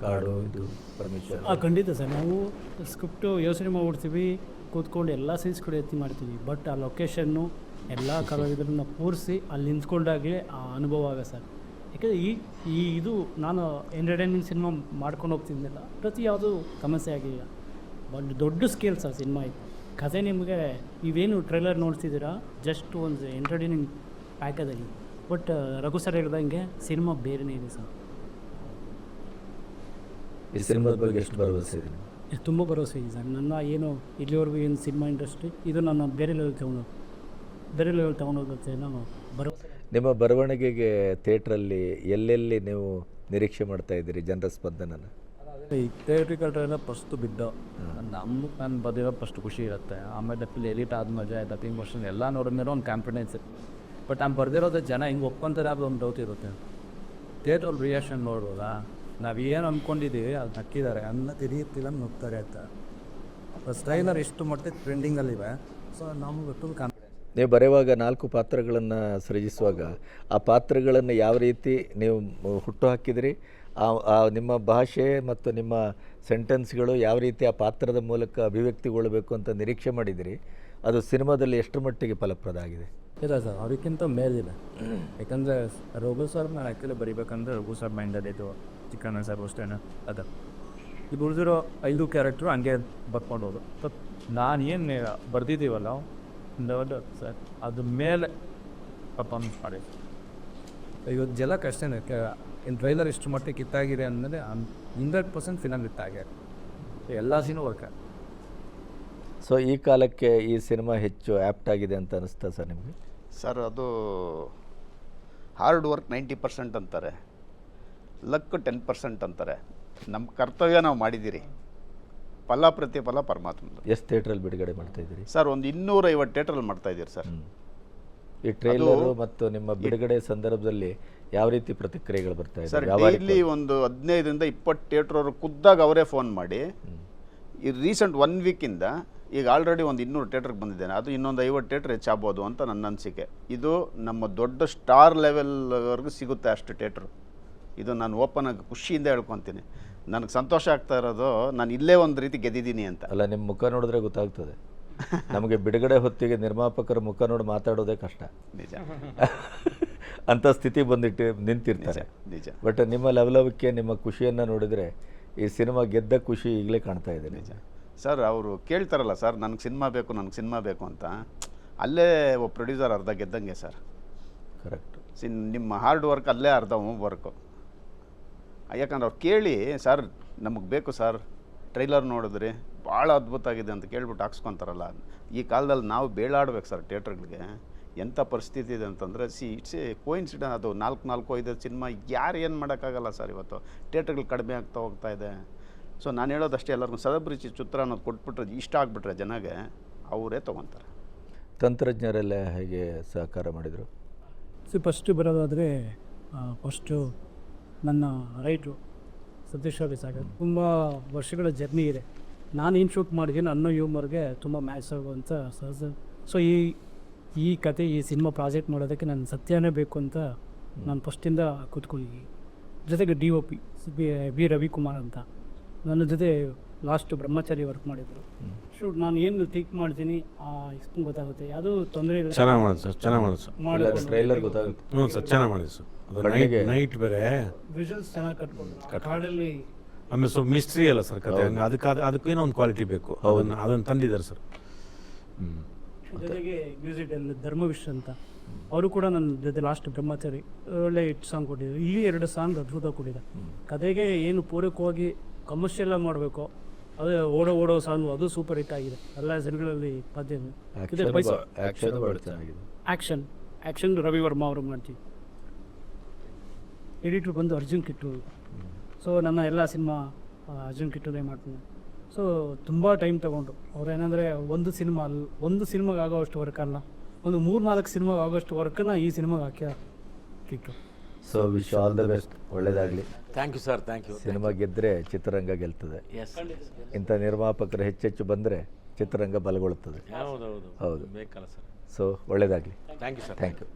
ಕಾಡು ಇದು ಪರ್ಮಿಷನ್ ಹಾಂ ಖಂಡಿತ ಸರ್. ನಾವು ಸ್ಕ್ರಿಪ್ಟು ಯೋಚನೆ ಮಾಡ್ಬಿಡ್ತೀವಿ ಕೂತ್ಕೊಂಡು ಎಲ್ಲ ಸೀನ್ಸ್ ಕೂಡ ಎತ್ತಿ ಮಾಡ್ತೀವಿ. ಬಟ್ ಆ ಲೊಕೇಶನ್ನು ಎಲ್ಲ ಕಲಾವಿದರನ್ನ ಕೂರಿಸಿ ಅಲ್ಲಿ ನಿಂತ್ಕೊಂಡಾಗಲೇ ಆ ಅನುಭವ ಆಗ ಸರ್. ಯಾಕಂದರೆ ಈ ಈ ಇದು ನಾನು ಎಂಟರ್ಟೈನ್ಮೆಂಟ್ ಸಿನಿಮಾ ಮಾಡ್ಕೊಂಡು ಹೋಗ್ತಿದ್ದಿಲ್ಲ ಪ್ರತಿ ಯಾವುದು ಸಮಸ್ಯೆ ಆಗಿಲ್ಲ. ಬಟ್ ದೊಡ್ಡ ಸ್ಕೇಲ್ ಸರ್ ಸಿನಿಮಾ ಇದು. ಕಥೆ ನಿಮಗೆ ನೀವೇನು ಟ್ರೈಲರ್ ನೋಡ್ತಿದ್ದೀರಾ? ಜಸ್ಟ್ ಒಂದು ಎಂಟರ್ಟೈನಿಂಗ್ ಪ್ಯಾಕದಲ್ಲಿ ಬಟ್ ರಘು ಸರ್ ಹೇಳ್ದಂಗೆ ಸಿನಿಮಾ ಬೇರೆನೇ ಇದೆ ಸರ್. ಈ ಸಿನಿಮಾದ ಬಗ್ಗೆ ಎಷ್ಟು ಭರವಸೆ ಇದೆ? ಇದು ತುಂಬ ಭರವಸೆ ಇದೆ ಸರ್. ನನ್ನ ಏನು ಇಲ್ಲಿವರೆಗೂ ಏನು ಸಿನಿಮಾ ಇಂಡಸ್ಟ್ರಿ ಇದು ನನ್ನ ಬೇರೆ ಲೆವೆಲ್ ತಗೊಂಡು ಬೇರೆ ಲೆವೆಲ್ ತೊಗೊಂಡೋಗುತ್ತೆ ನಾನು ಭರವಸೆ ನಿಮ್ಮ ಬರವಣಿಗೆಗೆ ಥಿಯೇಟ್ರಲ್ಲಿ ಎಲ್ಲೆಲ್ಲಿ ನೀವು ನಿರೀಕ್ಷೆ ಮಾಡ್ತಾ ಇದ್ದೀರಿ ಜನರ ಸ್ಪಂದನನ? ಈ ಥಿಯೇಟ್ರಿಕಲ್ ಟ್ರೈಲರ್ ಫಸ್ಟು ಬಿದ್ದು ನಮ್ಮ ನಾನು ಬದಿರೋ ಫಸ್ಟ್ ಖುಷಿ ಇರುತ್ತೆ. ಆಮೇಲೆ ಫುಲ್ ಎಲಿಟ್ ಆದ ಮಜಾ ಆಯ್ತು. ಹಿಂಗೆ ಮೋಷನ್ ಎಲ್ಲ ನೋಡಿದ್ಮೇಲೆ ಒಂದು ಕಾನ್ಫಿಡೆನ್ಸ್ ಬಟ್ ನಾನು ಬರೆದಿರೋದು ಜನ ಹಿಂಗೆ ಒಪ್ಕೊಂತಾರೆ ಅದು ಒಂದು ಡೌಟ್ ಇರುತ್ತೆ. ಥಿಯೇಟ್ರಲ್ಲಿ ರಿಯಾಕ್ಷನ್ ನೋಡ್ಬೋದಾ? ನಾವು ಏನು ಅಂದ್ಕೊಂಡಿದ್ದೀವಿ ಅದು ನಕ್ಕಿದ್ದಾರೆ ಅನ್ನ ತಿಳಿಯುತ್ತಿಲ್ಲ ನೋಡ್ತಾರೆ ಅಂತ. ಫಸ್ಟ್ ಟ್ರೈಲರ್ ಎಷ್ಟು ಮಟ್ಟಿಗೆ ಟ್ರೆಂಡಿಂಗಲ್ಲಿವೆ ಸೊ ನಮ್ಗೆ ಗೊತ್ತು ಕಾನ್ಫಿಡೆನ್ಸ್ ನೀವು ಬರೆಯುವಾಗ ನಾಲ್ಕು ಪಾತ್ರಗಳನ್ನು ಸೃಜಿಸುವಾಗ ಆ ಪಾತ್ರಗಳನ್ನು ಯಾವ ರೀತಿ ನೀವು ಹುಟ್ಟು ಹಾಕಿದಿರಿ? ಆ ನಿಮ್ಮ ಭಾಷೆ ಮತ್ತು ನಿಮ್ಮ ಸೆಂಟೆನ್ಸ್ಗಳು ಯಾವ ರೀತಿ ಆ ಪಾತ್ರದ ಮೂಲಕ ಅಭಿವ್ಯಕ್ತಿಗೊಳ್ಳಬೇಕು ಅಂತ ನಿರೀಕ್ಷೆ ಮಾಡಿದಿರಿ? ಅದು ಸಿನಿಮಾದಲ್ಲಿ ಎಷ್ಟು ಮಟ್ಟಿಗೆ ಫಲಪ್ರದ ಆಗಿದೆ? ಇಲ್ಲ ಸರ್ ಅದಕ್ಕಿಂತ ಮೇಲಿದೆ. ಯಾಕಂದರೆ ರಘು ಸರ್ ನಾನು ಆ್ಯಕ್ಚುಲಿ ಬರಿಬೇಕಂದ್ರೆ ರಘು ಸರ್ ಮೈಂಡಲ್ಲಿದ್ದು ಚಿಕ್ಕಣ್ಣ ಸರ್ ಅಷ್ಟೇ ಅದು. ಇದು ಉಳಿದಿರೋ ಐದು ಕ್ಯಾರೆಕ್ಟ್ರು ಹಂಗೆ ಬರ್ಕೊಂಡು ಬಟ್ ನಾನು ಏನು, ಬರ್ದಿದ್ದೀವಲ್ಲ ಲೆವೆಲ್ ಸರ್ ಅದ್ರ ಮೇಲೆ ಪರ್ಫಾರ್ಮೆನ್ಸ್ ಮಾಡಿ ಇವತ್ತು ಜಲ ಅಷ್ಟೇ ಇನ್ನು ಟ್ರೈಲರ್ ಇಷ್ಟು ಮಟ್ಟಿಗೆ ಕಿತ್ತಾಗಿದೆ ಅಂದರೆ ಹಂಡ್ರೆಡ್ ಪರ್ಸೆಂಟ್ ಫಿಲಮ್ ಇತ್ತಾಗೆ ಎಲ್ಲ ಸೀನು ವರ್ಕ್ ಸೊ ಈ ಕಾಲಕ್ಕೆ ಈ ಸಿನಿಮಾ ಹೆಚ್ಚು ಆ್ಯಪ್ಟ್ ಆಗಿದೆ ಅಂತ ಅನಿಸ್ತಾ ಸರ್ ನಿಮಗೆ? ಸರ್ ಅದು ಹಾರ್ಡ್ ವರ್ಕ್ ನೈಂಟಿ ಪರ್ಸೆಂಟ್ ಅಂತಾರೆ. ಲಕ್ ಟೆನ್ ಪರ್ಸೆಂಟ್ ಅಂತಾರೆ. ನಮ್ಮ ಕರ್ತವ್ಯ ನಾವು ಮಾಡಿದ್ದೀರಿ. ಫಲ ಪ್ರತಿಫಲ ಪರಮಾತ್ಮದು ಎಷ್ಟು ಥಿಯೇಟ್ರಲ್ಲಿ ಬಿಡುಗಡೆ ಮಾಡ್ತಾ ಇದ್ದೀರಿ? ಸರ್ ಒಂದು ಇನ್ನೂರೈವತ್ತು ಥಿಯೇಟ್ರಲ್ಲಿ ಮಾಡ್ತಾ ಇದ್ದೀರಿ ಸರ್. ಈ ಟ್ರೈಲರ್ ಮತ್ತು ನಿಮ್ಮ ಬಿಡುಗಡೆ ಸಂದರ್ಭದಲ್ಲಿ ಯಾವ ರೀತಿ ಪ್ರತಿಕ್ರಿಯೆಗಳು ಬರ್ತಾ ಸರ್ ಇದೆ ಡೈಲಿ ಒಂದು ಹದಿನೈದರಿಂದ ಇಪ್ಪತ್ತು ಅವರು ಖುದ್ದಾಗ ಅವರೇ ಫೋನ್ ಮಾಡಿ ಈ ರೀಸೆಂಟ್ ಒನ್ ವೀಕಿಂದ ಈಗ ಆಲ್ರೆಡಿ ಒಂದು ಇನ್ನೂರು ಥಿಯೇಟ್ರಿಗೆ ಬಂದಿದ್ದೇನೆ. ಅದು ಇನ್ನೊಂದು ಐವತ್ತು ಥಿಯೇಟ್ರ್ ಹೆಚ್ಚಾಗ್ಬೋದು ಅಂತ ನನ್ನ ಅನಿಸಿಕೆ. ಇದು ನಮ್ಮ ದೊಡ್ಡ ಸ್ಟಾರ್ ಲೆವೆಲ್ವರೆಗೂ ಸಿಗುತ್ತೆ ಅಷ್ಟು ಥಿಯೇಟ್ರು. ಇದು ನಾನು ಓಪನ್ ಆಗಿ ಖುಷಿಯಿಂದ ಹೇಳ್ಕೊತೀನಿ. ನನಗೆ ಸಂತೋಷ ಆಗ್ತಾ ಇರೋದು ನಾನು ಇಲ್ಲೇ ಒಂದು ರೀತಿ ಗೆದ್ದಿದ್ದೀನಿ ಅಂತ. ಅಲ್ಲ ನಿಮ್ಮ ಮುಖ ನೋಡಿದ್ರೆ ಗೊತ್ತಾಗ್ತದೆ. ನಮಗೆ ಬಿಡುಗಡೆ ಹೊತ್ತಿಗೆ ನಿರ್ಮಾಪಕರ ಮುಖ ನೋಡಿ ಮಾತಾಡೋದೇ ಕಷ್ಟ. ನಿಜ. ಅಂಥ ಸ್ಥಿತಿ ಬಂದಿಟ್ಟು ನಿಂತಿರ್ತಾರೆ. ನಿಜ ಬಟ್ ನಿಮ್ಮ ಲವಲವಿಕೆ ನಿಮ್ಮ ಖುಷಿಯನ್ನು ನೋಡಿದರೆ ಈ ಸಿನಿಮಾ ಗೆದ್ದ ಖುಷಿ ಈಗಲೇ ಕಾಣ್ತಾ ಇದೆ ನಿಜ. ಸರ್ ಅವರು ಕೇಳ್ತಾರಲ್ಲ ಸರ್ ನನಗೆ ಸಿನಿಮಾ ಬೇಕು ನನಗೆ ಸಿನಿಮಾ ಬೇಕು ಅಂತ. ಅಲ್ಲೇ ಒಬ್ಬ ಪ್ರೊಡ್ಯೂಸರ್ ಅರ್ಧ ಗೆದ್ದಂಗೆ ಸರ್. ಕರೆಕ್ಟ್ ಸಿನ್ ನಿಮ್ಮ ಹಾರ್ಡ್ ವರ್ಕ್ ಅಲ್ಲೇ ಅರ್ಧ ವರ್ಕು ಯಾಕಂದ್ರೆ ಅವ್ರು ಕೇಳಿ ಸರ್ ನಮಗೆ ಬೇಕು ಸರ್ ಟ್ರೈಲರ್ ನೋಡಿದ್ರಿ ಭಾಳ ಅದ್ಭುತ ಆಗಿದೆ ಅಂತ ಕೇಳ್ಬಿಟ್ಟು ಹಾಕ್ಸ್ಕೊತಾರಲ್ಲ. ಈ ಕಾಲದಲ್ಲಿ ನಾವು ಬೇಳಾಡ್ಬೇಕು ಸರ್ ಥಿಯೇಟ್ರ್ಗಳಿಗೆ. ಎಂಥ ಪರಿಸ್ಥಿತಿ ಇದೆ ಅಂತಂದರೆ ಸಿ ಇಟ್ಸ್ ಎ ಕೋಇನ್ಸಿಡೆಂಟ್ ಅದು ನಾಲ್ಕು ನಾಲ್ಕು ಐದು ಸಿನಿಮಾ ಯಾರು ಏನು ಮಾಡೋಕ್ಕಾಗಲ್ಲ ಸರ್ ಇವತ್ತು. ಥಿಯೇಟ್ರ್ಗಳು ಕಡಿಮೆ ಆಗ್ತಾ ಹೋಗ್ತಾ ಇದೆ. ಸೊ ನಾನು ಹೇಳೋದಷ್ಟೇ ಎಲ್ಲರಿಗೂ ಸದಭಿರುಚಿ ಚಿತ್ರ ಅನ್ನೋದು ಕೊಟ್ಬಿಟ್ರೆ ಇಷ್ಟ ಆಗಿಬಿಟ್ರೆ ಜನಗೆ ಅವರೇ ತೊಗೊತಾರೆ. ತಂತ್ರಜ್ಞರೆಲ್ಲ ಹೇಗೆ ಸಹಕಾರ ಮಾಡಿದರು? ಸೊ ಫಸ್ಟು ಬರೋದಾದರೆ ಫಸ್ಟು ನನ್ನ ರೈಟ್ರು ಸತೀಶ್ ಅವ್ರಿಗೆ ಸಾಗರ್. ತುಂಬ ವರ್ಷಗಳ ಜರ್ನಿ ಇದೆ. ನಾನು ಏನು ಶೂಟ್ ಮಾಡಿದ್ದೀನಿ ಅನ್ನೋ ಯೂಮರ್ಗೆ ತುಂಬ ಮ್ಯಾಚ್ ಆಗುವಂಥ ಸಹಜ. ಸೊ ಈ ಈ ಕತೆ ಈ ಸಿನಿಮಾ ಪ್ರಾಜೆಕ್ಟ್ ಮಾಡೋದಕ್ಕೆ ನಾನು ಸತ್ಯನೇ ಬೇಕು ಅಂತ ನಾನು ಫಸ್ಟಿಂದ ಕೂತ್ಕೊಂಡಿದ್ದೀನಿ. ಜೊತೆಗೆ D O P B B Ravikumar ಅಂತ. ನನ್ನ ಜೊತೆ ಲಾಸ್ಟ್ ಬ್ರಹ್ಮಚಾರಿ ವರ್ಕ್ ಮಾಡಿದರು. ಶೂಟ್ ನಾನು ಏನು ಥಿಂಕ್ ಮಾಡ್ತೀನಿ ಆ ಇಷ್ಟು ಗೊತ್ತಾಗುತ್ತೆ. ಯಾವುದೂ ತೊಂದರೆ ಇಲ್ಲ. ಚೆನ್ನಾಗಿ ಮಾಡೋದು ಸರ್ ಚೆನ್ನಾಗಿ ಮಾಡೋದು ಸರ್. ಟ್ರೈಲರ್ ಗೊತ್ತಾಗುತ್ತೆ. ಹ್ಞೂ ಸರ್ ಚೆನ್ನಾಗಿ ಮಾಡಿದೆ ಸರ್. ಕಣ್ಣಿಗೆ- ನೈಟ್ ಬೇರೆ. ಚೆನ್ನಾಗಿ ಕಟ್ಕೊಂಡು ಕಾಡಲ್ಲಿ ಆಮೇಲೆ ಸ್ವಲ್ಪ ಮಿಸ್ಟ್ರಿ ಅಲ್ಲ ಸರ್ ಕತೆ. ಹಂಗೆ ಅದಕ್ಕೆ ಅದು ಅದಕ್ಕೇನೋ ಒಂದು ಕ್ವಾಲಿಟಿ ಬೇಕು. ಅದನ್ನು ಅದನ್ನು ತಂದಿದ್ದಾರೆ ಸರ್ ಹ್ಞೂ ಜೊತೆಗೆ ಮ್ಯೂಸಿಕ್ ಅಲ್ಲಿ ಧರ್ಮವಿಶ್ ಅಂತ. ಅವರು ಕೂಡ ನನ್ನ ಜೊತೆ ಲಾಸ್ಟ್ ಬ್ರಹ್ಮಚಾರಿ. ಒಳ್ಳೆ ಹಿಟ್ ಸಾಂಗ್ ಕೊಟ್ಟಿದ್ರು. ಇಲ್ಲಿ ಎರಡು ಸಾಂಗ್ ಅದ್ಭುತ ಕೊಟ್ಟಿದೆ. ಕತೆಗೆ ಏನು ಪೂರಕವಾಗಿ ಕಮರ್ಷಿಯಲ್ ಆಗಿ ಮಾಡಬೇಕು ಅದೇ ಓಡೋ ಓಡೋ ಸಾಂಗ್ ಅದು ಸೂಪರ್ ಹಿಟ್ ಆಗಿದೆ. ಎಲ್ಲ ಜನಗಳಲ್ಲಿ ಪದ್ಯ ಆಕ್ಷನ್ ಆಕ್ಷನ್ ಚೆನ್ನಾಗಿದೆ. ಆ್ಯಕ್ಷನ್ ಆ್ಯಕ್ಷನ್ ರವಿ ವರ್ಮಾ ಅವರು ಮಾಡ್ತೀವಿ ಎಡಿಟ್ರು ಬಂದು ಅರ್ಜುನ್ ಕಿಟ್ಟು. ಸೊ ನನ್ನ ಎಲ್ಲ ಸಿನಿಮಾ ಅರ್ಜುನ್ ಕಿಟ್ಟುದೇ ಮಾಡ್ತೀನಿ. ಸೊ ತುಂಬ ಟೈಮ್ ತಗೊಂಡ್ರು ಅವ್ರು ಏನಂದರೆ ಒಂದು ಸಿನಿಮಾ ಒಂದು ಸಿನಿಮಾಗೆ ಆಗೋಷ್ಟು ವರ್ಕ್ ಅಲ್ಲ. ಒಂದು ಮೂರು ನಾಲ್ಕು ಸಿನಿಮಾಗೆ ಆಗೋಷ್ಟು ವರ್ಕನ್ನ ಈ ಸಿನಿಮಾಗೆ ಹಾಕ್ಯ Kittu. So wish all the best ಒಳ್ಳೇದಾಗಲಿ. Thank you sir thank you cinema ಗೆದ್ದರೆ ಚಿತ್ರರಂಗ ಗೆಲ್ತದೆ. ಎಸ್ ಇಂಥ ನಿರ್ಮಾಪಕರು ಹೆಚ್ಚೆಚ್ಚು ಬಂದರೆ ಚಿತ್ರರಂಗ ಬಲಗೊಳ್ಳುತ್ತದೆ ಹೌದು. ಸೊ ಒಳ್ಳೇದಾಗಲಿ. Thank you sir thank you